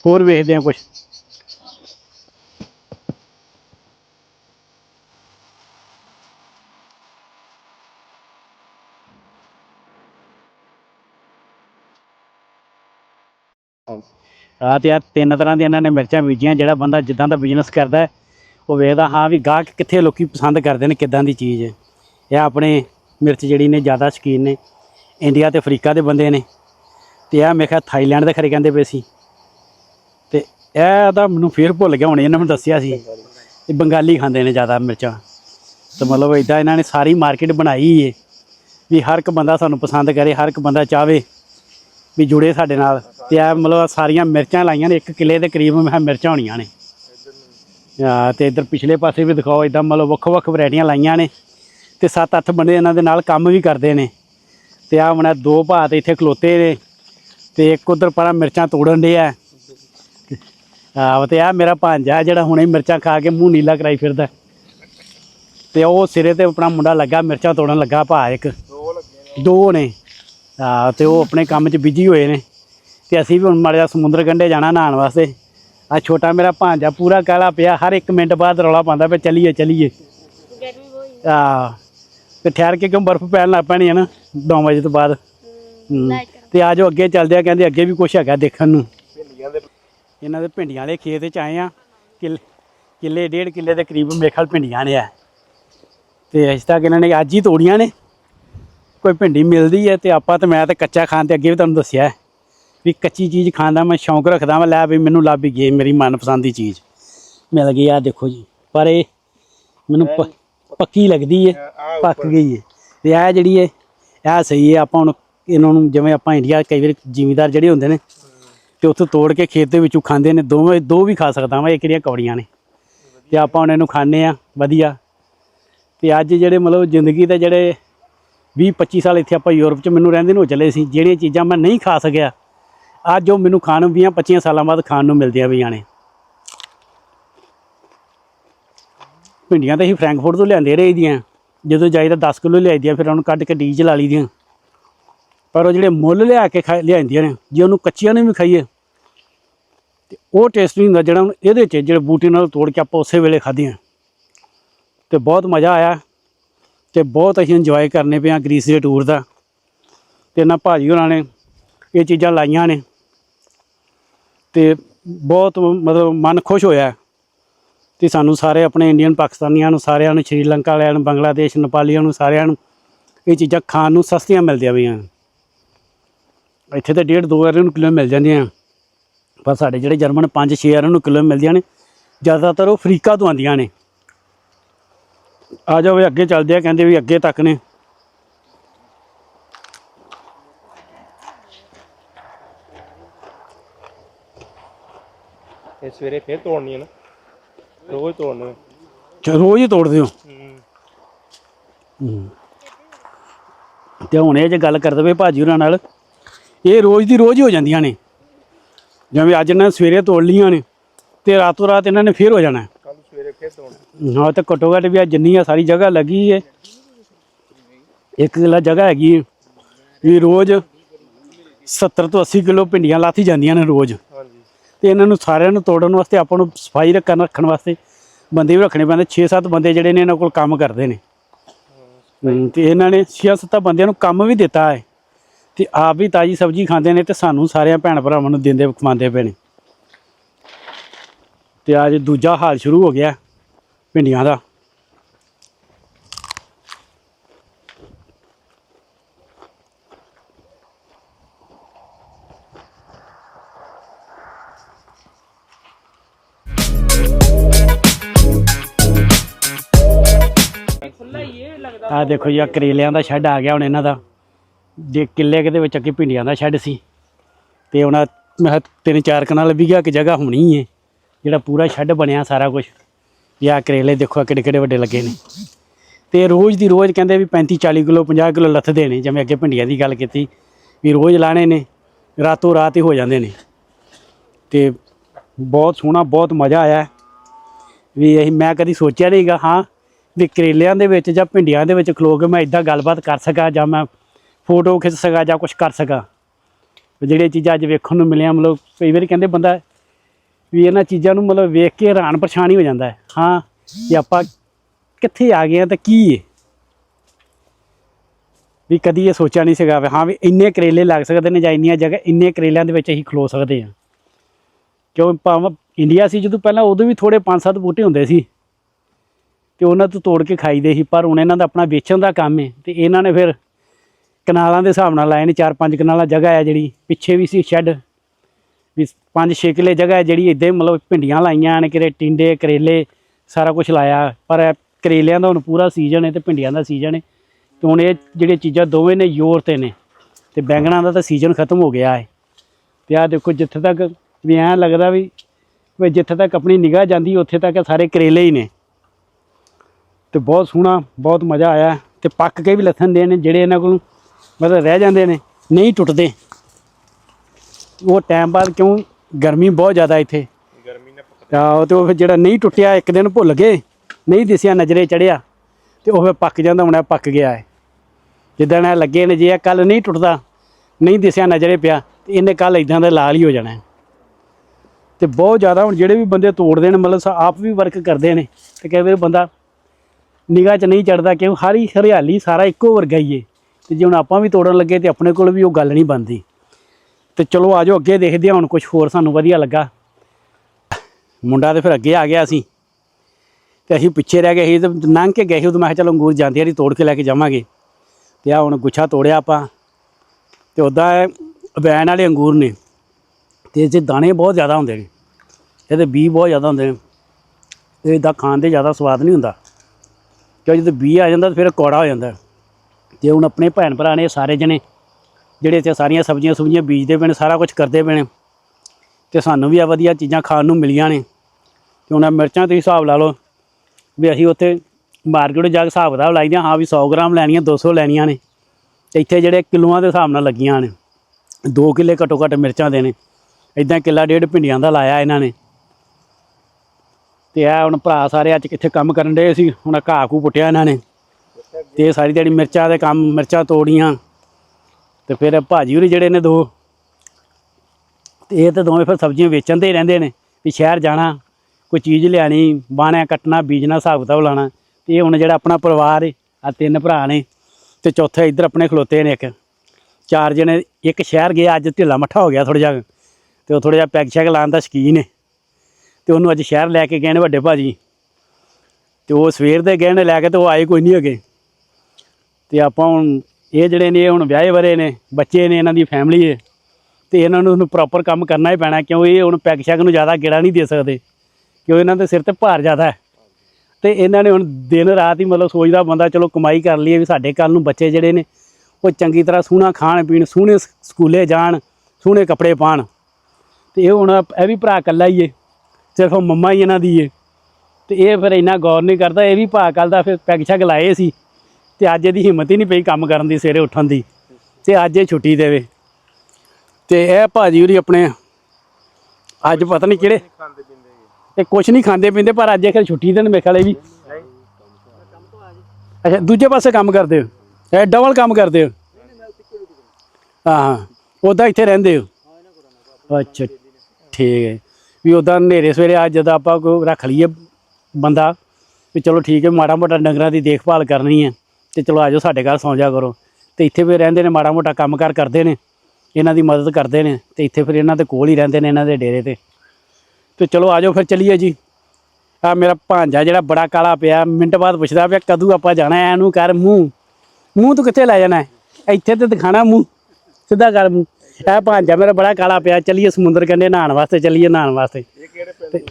ਹੋਰ ਵੇਖਦੇ ਆ ਕੁਝ ਆ ਤੇ ਆ ਤਿੰਨ ਤਰ੍ਹਾਂ ਦੀਆਂ ਇਹਨਾਂ ਨੇ ਮਿਰਚਾਂ ਬੀਜੀਆਂ, ਜਿਹੜਾ ਬੰਦਾ ਜਿੱਦਾਂ ਦਾ ਬਿਜ਼ਨਸ ਕਰਦਾ ਉਹ ਵੇਖਦਾ, ਹਾਂ ਵੀ ਗਾਹਕ ਕਿੱਥੇ ਲੋਕੀ ਪਸੰਦ ਕਰਦੇ ਨੇ ਕਿੱਦਾਂ ਦੀ ਚੀਜ਼ ਹੈ। ਇਹ ਆਪਣੇ ਮਿਰਚ ਜਿਹੜੀ ਨੇ ਜ਼ਿਆਦਾ ਸ਼ੌਕੀਨ ਨੇ, ਇੰਡੀਆ ਤੇ ਅਫਰੀਕਾ ਦੇ ਬੰਦੇ ਨੇ। ਤੇ ਇਹ ਮੈਂ ਕਿਹਾ ਥਾਈਲੈਂਡ ਦੇ ਖਰੇ ਕਹਿੰਦੇ ਪਏ ਸੀ। ਤੇ ਇਹ ਤਾਂ ਮੈਨੂੰ ਫੇਰ ਭੁੱਲ ਗਿਆ, ਹੁਣ ਇਹਨਾਂ ਮੈਨੂੰ ਦੱਸਿਆ ਸੀ। ਇਹ ਬੰਗਾਲੀ ਖਾਂਦੇ ਨੇ ਜ਼ਿਆਦਾ ਮਿਰਚਾਂ। ਤੇ ਮਤਲਬ ਇਦਾਂ ਇਹਨਾਂ ਨੇ ਸਾਰੀ ਮਾਰਕੀਟ ਬਣਾਈ ਹੈ ਵੀ ਹਰ ਇੱਕ ਬੰਦਾ ਸਾਨੂੰ ਪਸੰਦ ਕਰੇ, ਹਰ ਇੱਕ ਬੰਦਾ ਚਾਹਵੇ ਵੀ ਜੁੜੇ ਸਾਡੇ ਨਾਲ। ਤੇ ਇਹ ਮਤਲਬ ਸਾਰੀਆਂ ਮਿਰਚਾਂ ਲਾਈਆਂ ਨੇ, ਇੱਕ ਕਿਲੇ ਦੇ ਕਰੀਬ ਮੈਂ ਕਿਹਾ ਮਿਰਚਾਂ ਹੋਣੀਆਂ ਨੇ। ਆ ਤੇ ਇਧਰ ਪਿਛਲੇ ਪਾਸੇ ਵੀ ਦਿਖਾਓ ਇਦਾਂ ਮਤਲਬ ਵੱਖ ਵੱਖ ਵੈਰਾਈਟੀਆਂ ਲਾਈਆਂ ਨੇ। ਤੇ 7-8 ਬੰਦੇ ਇਹਨਾਂ ਦੇ ਨਾਲ ਕੰਮ ਵੀ ਕਰਦੇ ਨੇ। ਤੇ ਆ ਮਣਾ ਦੋ ਭਾ ਤੇ ਇੱਥੇ ਖਲੋਤੇ ਨੇ। ਤੇ ਇੱਕ ਉਧਰ ਪਰਾਂ ਮਿਰਚਾਂ ਤੋੜਨ ਦੇ ਆ ਆ ਤੇ ਆ ਮੇਰਾ ਭਾਂਜਾ ਜਿਹੜਾ ਹੁਣੇ ਮਿਰਚਾਂ ਖਾ ਕੇ ਮੂੰਹ ਨੀਲਾ ਕਰਾਈ ਫਿਰਦਾ। ਤੇ ਉਹ ਸਿਰੇ ਤੇ ਆਪਣਾ ਮੁੰਡਾ ਲੱਗਾ ਮਿਰਚਾਂ ਤੋੜਨ ਲੱਗਾ ਭਾ ਇੱਕ। ਦੋ ਲੱਗੇ ਨੇ। ਦੋ ਨੇ ਆ ਤੇ ਉਹ ਆਪਣੇ ਕੰਮ 'ਚ ਬਿਜ਼ੀ ਹੋਏ ਨੇ। ਤੇ ਅਸੀਂ ਵੀ ਹੁਣ ਮਾੜਾ ਜਿਹਾ ਸਮੁੰਦਰ ਕੰਢੇ ਜਾਣਾ ਨਹਾਉਣ ਵਾਸਤੇ। ਆ ਛੋਟਾ ਮੇਰਾ ਭਾਂਜਾ ਪੂਰਾ ਕਾਲਾ ਪਿਆ ਹਰ ਇੱਕ ਮਿੰਟ ਬਾਅਦ ਰੌਲਾ ਪਾਉਂਦਾ ਪਿਆ ਚੱਲੀਏ ਚੱਲੀਏ। ਆ ਤੇ ਠਹਿਰ ਕੇ ਕਿਉਂ ਬਰਫ਼ ਪੈਣ ਲੱਗ ਪੈਣੀ ਹੈ ਨਾ 9 ਵਜੇ ਤੋਂ ਬਾਅਦ। ਹੂੰ। ਲਾਈਟ ਕਰ ਤੇ ਆਜੋ ਅੱਗੇ ਚੱਲਦੇ ਆ ਕਹਿੰਦੇ ਅੱਗੇ ਵੀ ਕੁਝ ਹੈਗਾ ਦੇਖਣ ਨੂੰ। ਇਹਨਾਂ ਦੇ ਭਿੰਡੀਆਂ ਵਾਲੇ ਖੇਤ 'ਚ ਆਏ ਆ ਕਿੱਲੇ ਕਿੱਲੇ ਡੇਢ ਕਿੱਲੇ ਦੇ ਕਰੀਬ ਮੇਖਲ ਭਿੰਡੀਆਂ ਨੇ ਆ। ਤੇ ਅਜੇ ਤੱਕ ਇਹਨਾਂ ਨੇ ਅੱਜ ਹੀ ਤੋੜੀਆਂ ਨੇ। ਕੋਈ ਭਿੰਡੀ ਮਿਲਦੀ ਹੈ ਤੇ ਆਪਾਂ ਤੇ ਮੈਂ ਤੇ ਕੱਚਾ ਖਾਣ ਤੇ ਅੱਗੇ ਵੀ ਤੁਹਾਨੂੰ ਦੱਸਿਆ ਹੈ ਵੀ ਕੱਚੀ ਚੀਜ਼ ਖਾਣ ਦਾ ਮੈਂ ਸ਼ੌਂਕ ਰੱਖਦਾ ਮੈਂ ਲੈ ਵੀ ਮੈਨੂੰ ਲੱਭ ਹੀ ਗਈ ਮੇਰੀ ਮਨਪਸੰਦ ਦੀ ਚੀਜ਼। ਮਿਲ ਗਈ ਆ ਦੇਖੋ ਜੀ। ਪਰ ਇਹ ਮੈਨੂੰ ਪ- ਪੱਕੀ ਲੱਗਦੀ ਹੈ ਆ ਪੱਕ ਗਈ ਹੈ ਤੇ ਇਹ ਜਿਹੜੀ ਹੈ ਇਹ ਸਹੀ ਹੈ ਆਪਾਂ ਹੁਣ ਇਹਨਾਂ ਨੂੰ ਜਿਵੇਂ ਆਪਾਂ ਇੰਡੀਆ ਕਈ ਵਾਰ ਜ਼ਿਮੀਦਾਰ ਜਿਹੜੇ ਹੁੰਦੇ ਨੇ ਤੇ ਉੱਥੋਂ ਤੋੜ ਕੇ ਖੇਤ ਦੇ ਵਿੱਚੋਂ ਖਾਂਦੇ ਨੇ ਦੋਵੇਂ ਦੋ ਵੀ ਖਾ ਸਕਦਾ ਵਾਂ ਇਹ ਕਿਹੜੀਆਂ ਕੌੜੀਆਂ ਨੇ। ਤੇ ਆਪਾਂ ਹੁਣ ਇਹਨੂੰ ਖਾਂਦੇ ਆ ਵਧੀਆ। ਤੇ ਅੱਜ ਜਿਹੜੇ ਮਤਲਬ ਜ਼ਿੰਦਗੀ ਦੇ ਜਿਹੜੇ 20 25 ਸਾਲ ਇੱਥੇ ਆਪਾਂ ਯੂਰਪ 'ਚ ਮੈਨੂੰ ਰਹਿੰਦੇ ਨੂੰ ਚੱਲੇ ਸੀ ਜਿਹੜੀਆਂ ਚੀਜ਼ਾਂ ਮੈਂ ਨਹੀਂ ਖਾ ਸਕਿਆ ਅੱਜ ਉਹ ਮੈਨੂੰ ਖਾਣ ਨੂੰ 20 25 ਸਾਲਾਂ ਬਾਅਦ ਖਾਣ ਨੂੰ ਮਿਲਦੀਆਂ ਪਈਆਂ ਨੇ ਭਿੰਡੀਆਂ ਤਾਂ ਅਸੀਂ ਫਰੈਂਕਫਰਟ ਤੋਂ ਲਿਆਂਦੇ ਰਹੇ ਦੀਆਂ। ਜਦੋਂ ਜਾਈਦਾ 10 ਕਿਲੋ ਲਿਆਈਦੀਆਂ ਫਿਰ ਉਹਨੂੰ ਕੱਢ ਕੇ ਡੀਜ ਲਈ ਦੀਆਂ। ਪਰ ਉਹ ਜਿਹੜੇ ਮੁੱਲ ਲਿਆ ਕੇ ਖਾ, ਲਿਆਂਦੀਆਂ ਨੇ, ਜੇ ਉਹਨੂੰ ਕੱਚੀਆਂ ਨੂੰ ਵੀ ਖਾਈਏ, ਤੇ ਉਹ ਟੇਸਟ ਨਹੀਂ ਹੁੰਦਾ ਜਿਹੜਾ ਹੁਣ ਇਹਦੇ 'ਚ, ਜਿਹੜੇ ਬੂਟੇ ਨਾਲ ਤੋੜ ਕੇ ਆਪਾਂ ਉਸੇ ਵੇਲੇ ਖਾਧੀਆਂ। ਤੇ ਬਹੁਤ ਮਜ਼ਾ ਆਇਆ, ਤੇ ਬਹੁਤ ਅਸੀਂ ਇੰਜੋਏ ਕਰਨੇ ਪਿਆ ਗ੍ਰੀਸ ਦੇ ਟੂਰ ਦਾ। ਤੇ ਨਾ ਭਾਜੀ ਹੋਰਾਂ ਨੇ ਇਹ ਚੀਜ਼ਾਂ ਲਾਈਆਂ ਨੇ। ਤੇ ਬਹੁਤ ਮਤਲਬ ਮਨ ਖੁਸ਼ ਹੋਇਆ। ਤੇ ਸਾਨੂੰ ਸਾਰੇ ਆਪਣੇ ਇੰਡੀਅਨ ਪਾਕਿਸਤਾਨੀਆਂ ਨੂੰ, ਸਾਰਿਆਂ ਨੂੰ, ਸ਼੍ਰੀਲੰਕਾ ਵਾਲਿਆਂ ਨੂੰ, ਬੰਗਲਾਦੇਸ਼, ਨੇਪਾਲੀਆਂ ਨੂੰ, ਸਾਰਿਆਂ ਨੂੰ ਇਹ ਚੀਜ਼ਾਂ ਖਾਣ ਨੂੰ ਸਸਤੀਆਂ ਮਿਲਦੀਆਂ ਪਈਆਂ। ਇੱਥੇ ਤਾਂ ਡੇਢ ਦੋ ਹਜ਼ਾਰ ਨੂੰ ਕਿਲੋ ਮਿਲ ਜਾਂਦੀਆਂ। ਪਰ ਸਾਡੇ ਜਿਹੜੇ ਜਰਮਨ ਪੰਜ ਛੇ ਹਜ਼ਾਰ ਨੂੰ ਕਿਲੋ ਮਿਲਦੀਆਂ ਨੇ, ਜ਼ਿਆਦਾਤਰ ਉਹ ਅਫਰੀਕਾ ਤੋਂ ਆਉਂਦੀਆਂ ਨੇ। ਆ ਜਾਓ ਅੱਗੇ ਚੱਲਦੇ ਆ, ਕਹਿੰਦੇ ਵੀ ਅੱਗੇ ਤੱਕ ਨੇ। ਇਸ ਸਵੇਰੇ ਫੇਰ ਤੋੜਨੀ ਹੈ ਨਾ। ਰੋਜ਼ ਤੋੜਨੀ ਚ- ਰੋਜ਼ ਹੀ ਤੋੜਦੇ ਹੋ। ਤੇ ਹੁਣ ਇਹ ਜੇ ਗੱਲ ਕਰਦੇ ਪਏ ਭਾਜੀ ਹੋਰਾਂ ਨਾਲ ਇਹ ਰੋਜ਼ ਦੀ ਰੋਜ਼ ਹੀ ਹੋ ਜਾਂਦੀਆਂ ਨੇ। ਜਿਵੇਂ ਅੱਜ ਇਹਨਾਂ ਨੇ ਸਵੇਰੇ ਤੋੜ ਲੀਆਂ ਨੇ ਤੇ ਰਾਤੋਂ ਰਾਤ ਇਹਨਾਂ ਨੇ ਫੇਰ ਹੋ ਜਾਣਾ। ਕੱਲ ਸਵੇਰੇ ਫੇਰ ਤੋੜਨੀ। ਹਾਂ ਤੇ ਘੱਟੋ ਘੱਟ ਵੀ ਆ ਜਿੰਨੀ ਆ ਸਾਰੀ ਜਗ੍ਹਾ ਲੱਗੀ ਏ। ਇੱਕ ਕਿੱਲਾ ਜਗ੍ਹਾ ਹੈਗੀ ਏ। ਵੀ ਰੋਜ਼ 70 ਤੋਂ 80 ਕਿਲੋ ਭਿੰਡੀਆਂ ਲਾਥੀ ਜਾਂਦੀਆਂ ਨੇ ਰੋਜ਼। ਤੇ ਇਹਨਾਂ ਨੂੰ ਸਾਰਿਆਂ ਨੂੰ ਤੋੜਨ ਵਾਸਤੇ ਆਪਾਂ ਨੂੰ ਸਫ਼ਾਈ ਰੱਖਣ ਰੱਖਣ ਵਾਸਤੇ ਬੰਦੇ ਵੀ ਰੱਖਣੇ ਪੈਂਦੇ। 6-7 ਬੰਦੇ ਜਿਹੜੇ ਨੇ ਇਹਨਾਂ ਕੋਲ ਕੰਮ ਕਰਦੇ ਨੇ। ਤੇ ਇਹਨਾਂ ਨੇ 6-7 ਬੰਦਿਆਂ ਨੂੰ ਕੰਮ ਵੀ ਦਿੱਤਾ ਹੈ। ਤੇ ਆਪ ਵੀ ਤਾਜੀ ਸਬਜ਼ੀ ਖਾਂਦੇ ਨੇ ਤੇ ਸਾਨੂੰ ਸਾਰਿਆਂ ਭੈਣ ਭਰਾਵਾਂ ਨੂੰ ਦਿੰਦੇ ਖਵਾਉਂਦੇ ਪਏ ਨੇ। ਤੇ ਅੱਜ ਦੂਜਾ ਹਾਲ ਸ਼ੁਰੂ ਹੋ ਗਿਆ ਭਿੰਡੀਆਂ ਦਾ। ਦੇਖੋ ਜੀ ਆ ਕਰੇਲਿਆਂ ਦਾ ਸ਼ੈੱਡ ਆ ਗਿਆ ਹੁਣ ਇਹਨਾਂ ਦਾ। ਜੇ ਕਿੱਲੇ ਕਿਤੇ ਵਿੱਚ ਅੱਗੇ ਭਿੰਡੀਆਂ ਦਾ ਸ਼ੈੱਡ ਸੀ। ਤੇ ਉਹਨਾਂ ਮੈਂ ਕਿਹਾ ਤਿੰਨ ਚਾਰ ਕਨਾਲ ਵੀ ਗਿਆ ਕਿ ਜਗ੍ਹਾ ਹੋਣੀ ਹੈ ਜਿਹੜਾ ਪੂਰਾ ਸ਼ੈੱਡ ਬਣਿਆ ਸਾਰਾ ਕੁਝ ਇਹ ਆ ਕਰੇਲੇ ਦੇਖੋ ਕਿੱਡੇ ਕਿੱਡੇ ਵੱਡੇ ਲੱਗੇ ਨੇ। ਤੇ ਰੋਜ਼ ਦੀ ਰੋਜ਼ ਕਹਿੰਦੇ ਵੀ 35 40 ਕਿਲੋ 50 ਕਿਲੋ ਲੱਥਦੇ ਨੇ, ਜਿਵੇਂ ਅੱਗੇ ਭਿੰਡੀਆਂ ਦੀ ਗੱਲ ਕੀਤੀ। ਵੀ ਰੋਜ਼ ਲਾਣੇ ਨੇ, ਰਾਤੋਂ ਰਾਤ ਹੀ ਹੋ ਜਾਂਦੇ ਨੇ। ਤੇ ਬਹੁਤ ਸੋਹਣਾ, ਬਹੁਤ ਮਜ਼ਾ ਆਇਆ। ਵੀ ਅਸੀਂ ਮੈਂ ਕਦੀ ਸੋਚਿਆ ਨਹੀਂਗਾ ਹਾਂ ਵੀ ਕਰੇਲਿਆਂ ਦੇ ਵਿੱਚ ਜਾਂ ਭਿੰਡੀਆਂ ਦੇ ਵਿੱਚ ਖਲੋ ਕੇ ਮੈਂ ਇਦਾਂ ਗੱਲਬਾਤ ਕਰ ਸਕਾਂ ਜਾਂ ਮੈਂ ਫੋਟੋ ਖਿੱਚ ਸਕਾਂ ਜਾਂ ਕੁਝ ਕਰ ਸਕਾਂ। ਜਿਹੜੀਆਂ ਚੀਜ਼ਾਂ ਅੱਜ ਵੇਖਣ ਨੂੰ ਮਿਲੀਆਂ, ਮਤਲਬ ਕਈ ਵਾਰੀ ਕਹਿੰਦੇ ਬੰਦਾ ਵੀ ਇਹਨਾਂ ਚੀਜ਼ਾਂ ਨੂੰ ਮਤਲਬ ਵੇਖ ਕੇ ਹੈਰਾਨ ਪਰੇਸ਼ਾਨ ਹੀ ਹੋ ਜਾਂਦਾ ਹੈ। ਹਾਂ, ਵੀ ਆਪਾਂ ਕਿੱਥੇ ਆ ਗਏ ਆ ਤੇ ਕੀ ਹੈ ਵੀ ਕਦੀ ਇਹ ਸੋਚਿਆ ਨਹੀਂ ਸੀਗਾ ਵੀ ਹਾਂ ਵੀ ਇੰਨੇ ਕਰੇਲੇ ਲੱਗ ਸਕਦੇ ਨੇ ਜਾਂ ਇੰਨੀਆਂ ਜਗ੍ਹਾ, ਇੰਨੇ ਕਰੇਲਿਆਂ ਦੇ ਵਿੱਚ ਅਸੀਂ ਖਲੋ ਸਕਦੇ ਹਾਂ। ਕਿਉਂ ਭਾਵੇਂ ਇੰਡੀਆ ਸੀ ਜਦੋਂ ਪਹਿਲਾਂ ਉਦੋਂ ਵੀ ਥੋੜੇ 5-7 ਬੂਟੇ ਹੁੰਦੇ ਸੀ। ਤੇ ਉਹਨਾਂ ਤੋਂ ਤੋੜ ਕੇ ਖਾਈਦੇ ਸੀ, ਪਰ ਹੁਣ ਇਹਨਾਂ ਦਾ ਆਪਣਾ ਵੇਚਣ ਦਾ ਕੰਮ ਹੈ ਤੇ ਇਹਨਾਂ ਨੇ ਫਿਰ ਕਨਾਲਾਂ ਦੇ ਹਿਸਾਬ ਨਾਲ ਲਾਏ ਨੇ, ਚਾਰ ਪੰਜ ਕਨਾਲਾਂ ਜਗ੍ਹਾ ਹੈ ਜਿਹੜੀ, ਪਿੱਛੇ ਵੀ ਸੀ ਸ਼ੈੱਡ, ਵੀ ਪੰਜ ਛੇ ਕਿੱਲੇ ਜਗ੍ਹਾ ਹੈ ਜਿਹੜੀ ਇਦਾਂ ਮਤਲਬ ਭਿੰਡੀਆਂ ਲਾਈਆਂ ਨੇ ਕਿਰੇ ਟਿੰਡੇ, ਕਰੇਲੇ ਸਾਰਾ ਕੁਝ ਲਾਇਆ, ਪਰ ਇਹ ਕਰੇਲਿਆਂ ਦਾ ਹੁਣ ਪੂਰਾ ਸੀਜ਼ਨ ਹੈ ਤੇ ਭਿੰਡੀਆਂ ਦਾ ਸੀਜ਼ਨ ਹੈ ਤੇ ਹੁਣ ਇਹ ਜਿਹੜੀਆਂ ਚੀਜ਼ਾਂ ਦੋਵੇਂ ਨੇ ਜ਼ੋਰ ਤੇ ਨੇ ਤੇ ਬੈਂਗਣਾ ਦਾ ਤਾਂ ਸੀਜ਼ਨ ਖਤਮ ਹੋ ਗਿਆ ਹੈ ਤੇ ਆਹ ਦੇਖੋ ਜਿੱਥੇ ਤੱਕ ਵੀ ਐਂ ਲੱਗਦਾ ਵੀ ਜਿੱਥੇ ਤੱਕ ਆਪਣੀ ਨਿਗਾਹ ਜਾਂਦੀ, ਉੱਥੇ ਤੱਕ ਸਾਰੇ ਕਰੇਲੇ ਹੀ ਨੇ। ਤੇ ਬਹੁਤ ਸੋਹਣਾ ਬਹੁਤ ਮਜ਼ਾ ਆਇਆ। ਤੇ ਪੱਕ ਕੇ ਵੀ ਲੱਥਣ ਦੇ ਨੇ ਜਿਹੜੇ ਇਹਨਾਂ ਕੋਲ ਮਤਲਬ ਰਹਿ ਜਾਂਦੇ ਨੇ ਨਹੀਂ ਟੁੱਟਦੇ। ਉਹ ਟਾਈਮ ਬਾਅਦ ਕਿਉਂ? ਗਰਮੀ ਬਹੁਤ ਜ਼ਿਆਦਾ ਇੱਥੇ। ਗਰਮੀ ਨੇ ਪੱਕ ਤਾਂ ਤੇ ਉਹ ਜਿਹੜਾ ਨਹੀਂ ਟੁੱਟਿਆ ਇੱਕ ਦਿਨ ਭੁੱਲ ਗਏ ਨਹੀਂ ਦਿਸਿਆ ਨਜ਼ਰੇ ਚੜਿਆ ਤੇ ਉਹ ਫਿਰ ਪੱਕ ਜਾਂਦਾ ਹੁਣ ਇਹ ਪੱਕ ਗਿਆ ਹੈ। ਜਿੱਦਣ ਇਹ ਲੱਗੇ ਨੇ ਜੇ ਇਹ ਕੱਲ ਨਹੀਂ ਟੁੱਟਦਾ ਨਹੀਂ ਦਿਸਿਆ ਨਜ਼ਰੇ ਪਿਆ ਤੇ ਇਹਨੇ ਕੱਲ ਇਦਾਂ ਦਾ ਲਾਲ ਹੀ ਹੋ ਜਾਣਾ। ਤੇ ਬਹੁਤ ਜ਼ਿਆਦਾ ਹੁਣ ਜਿਹੜੇ ਵੀ ਬੰਦੇ ਤੋੜਦੇ ਨੇ ਮਤਲਬ ਆਪ ਵੀ ਵਰਕ ਕਰਦੇ ਨੇ ਤੇ ਕਈ ਵਾਰ ਬੰਦਾ ਨਿਗਾਹ 'ਚ ਨਹੀਂ ਚੜਦਾ ਕਿਉਂ? ਹਰੀ ਹਰਿਆਲੀ ਸਾਰਾ ਇੱਕੋ ਵਰਗਾ ਹੀ ਏ। ਤੇ ਜੇ ਹੁਣ ਆਪਾਂ ਵੀ ਤੋੜਨ ਲੱਗੇ ਤੇ ਆਪਣੇ ਕੋਲ ਵੀ ਉਹ ਗੱਲ ਨਹੀਂ ਬਣਦੀ। ਤੇ ਚਲੋ ਆਜੋ ਅੱਗੇ ਦੇਖਦੇ ਹਾਂ, ਹੁਣ ਕੁਝ ਹੋਰ ਸਾਨੂੰ ਵਧੀਆ ਲੱਗਾ। ਮੁੰਡਾ ਤੇ ਫਿਰ ਅੱਗੇ ਆ ਗਿਆ ਸੀ ਤੇ ਅਸੀਂ ਪਿੱਛੇ ਰਹਿ ਗਏ ਸੀ ਤੇ ਲੰਘ ਕੇ ਗਏ ਸੀ ਉਦੋਂ ਮੈਂ ਕਿਹਾ ਚਲੋ ਅੰਗੂਰ ਜਾਂਦੇ ਆ ਤੋੜ ਕੇ ਲੈ ਕੇ ਜਾਵਾਂਗੇ। ਤੇ ਆ ਹੁਣ ਗੁੱਛਾ ਤੋੜਿਆ ਆਪਾਂ। ਤੇ ਉੱਦਾਂ ਇਹ ਵਾਲੇ ਅੰਗੂਰ ਨੇ। ਤੇ ਇਹਦੇ ਦਾਣੇ ਬਹੁਤ ਜ਼ਿਆਦਾ ਹੁੰਦੇ ਨੇ। ਇਹਦੇ ਬੀ ਬਹੁਤ ਜ਼ਿਆਦਾ ਹੁੰਦੇ ਨੇ। ਤੇ ਇਹਦਾ ਖਾਣ ਦੇ ਜ਼ਿਆਦਾ ਸਵਾਦ ਨਹੀਂ ਹੁੰਦਾ। ਕਿਉਂ ਜਦੋਂ ਬੀ ਆ ਜਾਂਦਾ ਤਾਂ ਫਿਰ ਕੌੜਾ ਹੋ ਜਾਂਦਾ। ਤੇ ਹੁਣ ਆਪਣੇ ਭੈਣ ਭਰਾ ਨੇ ਸਾਰੇ ਜਣੇ, ਜਿਹੜੇ ਇੱਥੇ ਸਾਰੀਆਂ ਸਬਜ਼ੀਆਂ ਸੁਬਜ਼ੀਆਂ ਬੀਜਦੇ ਪਏ ਨੇ, ਸਾਰਾ ਕੁਝ ਕਰਦੇ ਪਏ ਨੇ। ਤੇ ਸਾਨੂੰ ਵੀ ਆ ਵਧੀਆ ਚੀਜ਼ਾਂ ਖਾਣ ਨੂੰ ਮਿਲੀਆਂ ਨੇ। ਤੇ ਹੁਣ ਆਹ ਮਿਰਚਾਂ ਤੁਸੀਂ ਹਿਸਾਬ ਲਾ ਲਓ, ਵੀ ਅਸੀਂ ਉੱਥੇ ਮਾਰਕੀਟ ਜਾ ਕੇ ਹਿਸਾਬ ਕਿਤਾਬ ਲਾਈਦੇ ਹਾਂ ਵੀ 100 ਗ੍ਰਾਮ ਲੈਣੀਆਂ 200 ਲੈਣੀਆਂ ਨੇ। ਤੇ ਇੱਥੇ ਜਿਹੜੇ ਕਿਲੋਆਂ ਦੇ ਹਿਸਾਬ ਨਾਲ ਲੱਗੀਆਂ ਨੇ 2 ਕਿੱਲੇ ਘੱਟੋ ਘੱਟ ਮਿਰਚਾਂ ਦੇ ਨੇ। ਇਦਾਂ ਕਿੱਲਾ ਡੇਢ ਭਿੰਡੀਆਂ ਦਾ ਲਾਇਆ ਇਹਨਾਂ ਨੇ। ਤੇ ਇਹ ਹੁਣ ਭਰਾ ਸਾਰੇ ਅੱਜ ਕਿੱਥੇ ਕੰਮ ਕਰਨ ਦੇ ਸੀ, ਹੁਣ ਘਾਹ ਘੂ ਪੁੱਟਿਆ ਇਹਨਾਂ ਨੇ। ਤੇ ਇਹ ਸਾਰੀ ਦਿਹਾੜੀ ਮਿਰਚਾਂ ਦੇ ਕੰਮ, ਮਿਰਚਾਂ ਤੋੜੀਆਂ। ਤੇ ਫਿਰ ਭਾਜੀ ਹੋਰੀ ਜਿਹੜੇ ਨੇ ਦੋ, ਤੇ ਇਹ ਤਾਂ ਦੋਵੇਂ ਫਿਰ ਸਬਜ਼ੀਆਂ ਵੇਚਣ ਦੇ ਰਹਿੰਦੇ ਨੇ ਵੀ ਸ਼ਹਿਰ ਜਾਣਾ, ਕੋਈ ਚੀਜ਼ ਲਿਆਣੀ ਬਾਣਾ ਕੱਟਣਾ, ਬੀਜਣਾ, ਹਿਸਾਬ ਕਿਤਾਬ ਲਾਉਣਾ। ਤੇ ਇਹ ਹੁਣ ਜਿਹੜਾ ਆਪਣਾ ਪਰਿਵਾਰ ਹੈ ਆ ਤਿੰਨ ਭਰਾ ਨੇ, ਤੇ ਚੌਥਾ ਇੱਧਰ ਆਪਣੇ ਖਲੋਤੇ ਨੇ ਇੱਕ। ਚਾਰ ਜਣੇ, ਇੱਕ ਸ਼ਹਿਰ ਗਏ ਅੱਜ ਢਿੱਲਾ ਮੱਠਾ ਹੋ ਗਿਆ ਥੋੜਾ ਜਿਹਾ, ਤੇ ਉਹ ਥੋੜਾ ਜਿਹਾ ਪੈਗ ਸ਼ੈਗ ਲਾਉਣ ਦਾ ਸ਼ਕੀਨ ਹੈ ਤੇ ਉਹਨੂੰ ਅੱਜ ਸ਼ਹਿਰ ਲੈ ਕੇ ਗਏ ਨੇ ਵੱਡੇ ਭਾਜੀ। ਤੇ ਉਹ ਸਵੇਰ ਦੇ ਗਏ ਨੇ ਲੈ ਕੇ ਤੇ ਉਹ ਆਏ ਕੋਈ ਨਹੀਂ ਹੈਗੇ। ਤੇ ਆਪਾਂ ਹੁਣ ਇਹ ਜਿਹੜੇ ਨੇ, ਇਹ ਹੁਣ ਵਿਆਹੇ ਵਰੇ ਨੇ, ਬੱਚੇ ਨੇ ਇਹਨਾਂ ਦੀ ਫੈਮਿਲੀ ਹੈ ਤੇ ਇਹਨਾਂ ਨੂੰ ਉਹਨੂੰ ਪ੍ਰੋਪਰ ਕੰਮ ਕਰਨਾ ਹੀ ਪੈਣਾ, ਕਿਉਂ ਇਹ ਹੁਣ ਪੈਗ ਸ਼ੈਗ ਨੂੰ ਜ਼ਿਆਦਾ ਗੇੜਾ ਨਹੀਂ ਦੇ ਸਕਦੇ। ਕਿਉਂ ਇਹਨਾਂ ਦੇ ਸਿਰ ਤੇ ਭਾਰ ਜ਼ਿਆਦਾ ਹੈ। ਤੇ ਇਹਨਾਂ ਨੇ ਹੁਣ ਦਿਨ ਰਾਤ ਹੀ ਮਤਲਬ ਸੋਚਦਾ ਬੰਦਾ, ਚਲੋ ਕਮਾਈ ਕਰ ਲਈਏ ਵੀ ਸਾਡੇ ਕੱਲ ਨੂੰ ਬੱਚੇ ਜਿਹੜੇ ਨੇ, ਉਹ ਚੰਗੀ ਤਰ੍ਹਾਂ ਸੋਹਣਾ ਖਾਣ ਪੀਣ, ਸੋਹਣੇ ਸਕੂਲੇ ਜਾਣ, ਸੋਹਣੇ ਕੱਪੜੇ ਪਾਣ। ਤੇ ਇਹ ਹੁਣ ਇਹ ਵੀ ਭਰਾ ਇਕੱਲਾ ਹੀ ਏ। ਸਿਰਫ ਮੰਮਾ ਹੀ ਇਹਨਾਂ ਦੀ ਏ। ਤੇ ਇਹ ਫਿਰ ਇੰਨਾ ਗੌਰ ਨਹੀਂ ਕਰਦਾ, ਇਹ ਵੀ ਭਾ ਕੱਲ ਦਾ ਫਿਰ ਪੈਗ ਛੱਗ ਲਾਏ ਸੀ। ਤੇ ਅੱਜ ਇਹਦੀ ਹਿੰਮਤ ਹੀ ਨਹੀਂ ਪਈ ਕੰਮ ਕਰਨ ਦੀ ਸਵੇਰੇ ਉੱਠਣ ਦੀ। ਤੇ ਅੱਜ ਇਹ ਛੁੱਟੀ ਦੇਵੇ। ਤੇ ਇਹ ਭਾਜੀ ਹੋਰੀ ਆਪਣੇ, ਅੱਜ ਪਤਾ ਨਹੀਂ ਕਿਹੜੇ ਇਹ ਕੁਛ ਨਹੀਂ ਖਾਂਦੇ ਪੀਂਦੇ, ਪਰ ਅੱਜ ਇਹ ਖਿਰ ਛੁੱਟੀ ਦੇਣ ਮੇਰੇ ਖਿਆਲ ਵੀ। ਅੱਛਾ, ਦੂਜੇ ਪਾਸੇ ਕੰਮ ਕਰਦੇ ਹੋ? ਇਹ ਡਬਲ ਕੰਮ ਕਰਦੇ ਹੋ? ਹਾਂ ਹਾਂ। ਉਦਾਂ ਇੱਥੇ ਰਹਿੰਦੇ ਹੋ? ਅੱਛਾ, ਠੀਕ ਹੈ। ਵੀ ਉਦਾਂ ਹਨੇਰੇ ਸਵੇਰੇ ਅੱਜ ਜਦੋਂ ਆਪਾਂ ਕੋਈ ਰੱਖ ਲਈਏ ਬੰਦਾ, ਵੀ ਚਲੋ ਠੀਕ ਹੈ, ਮਾੜਾ ਮੋਟਾ ਡੰਗਰਾਂ ਦੀ ਦੇਖਭਾਲ ਕਰਨੀ ਹੈ ਤੇ ਚਲੋ ਆਜੋ ਸਾਡੇ ਘਰ ਸੌਂ ਜਾ ਕਰੋ। ਤੇ ਇੱਥੇ ਵੀ ਰਹਿੰਦੇ ਨੇ, ਮਾੜਾ ਮੋਟਾ ਕੰਮਕਾਰ ਕਰਦੇ ਨੇ, ਇਹਨਾਂ ਦੀ ਮਦਦ ਕਰਦੇ ਨੇ, ਤੇ ਇੱਥੇ ਫਿਰ ਇਹਨਾਂ ਦੇ ਕੋਲ ਹੀ ਰਹਿੰਦੇ ਨੇ, ਇਹਨਾਂ ਦੇ ਡੇਰੇ ਤੇ। ਤੇ ਚਲੋ ਆਜੋ ਫਿਰ ਚਲੀਏ ਜੀ। ਆ ਮੇਰਾ ਭਾਂਜਾ ਜਿਹੜਾ ਬੜਾ ਕਾਲਾ ਪਿਆ, ਮਿੰਟ ਬਾਅਦ ਪੁੱਛਦਾ ਪਿਆ, ਕਦੋਂ ਆਪਾਂ ਜਾਣਾ ਐ ਇਹਨੂੰ ਕਰ ਮੂੰਹ। ਮੂੰਹ ਤੂੰ ਕਿੱਥੇ ਲੈ ਜਾਣਾ ਇੱਥੇ ਤੇ ਦਿਖਾਣਾ ਮੂੰਹ, ਸਿੱਧਾ ਕਰ ਮੂੰਹ। ਇਹ ਭਾਂਜਾ ਮੇਰਾ ਬੜਾ ਕਾਲਾ ਪਿਆ ਚੱਲੀਏ ਸਮੁੰਦਰ ਕੰਢੇ ਨਹਾਉਣ ਵਾਸਤੇ ਚੱਲੀਏ ਨਹਾਉਣ ਵਾਸਤੇ। ਇਹ ਕਿਹੜੇ ਪਿੰਡ ਤੋਂ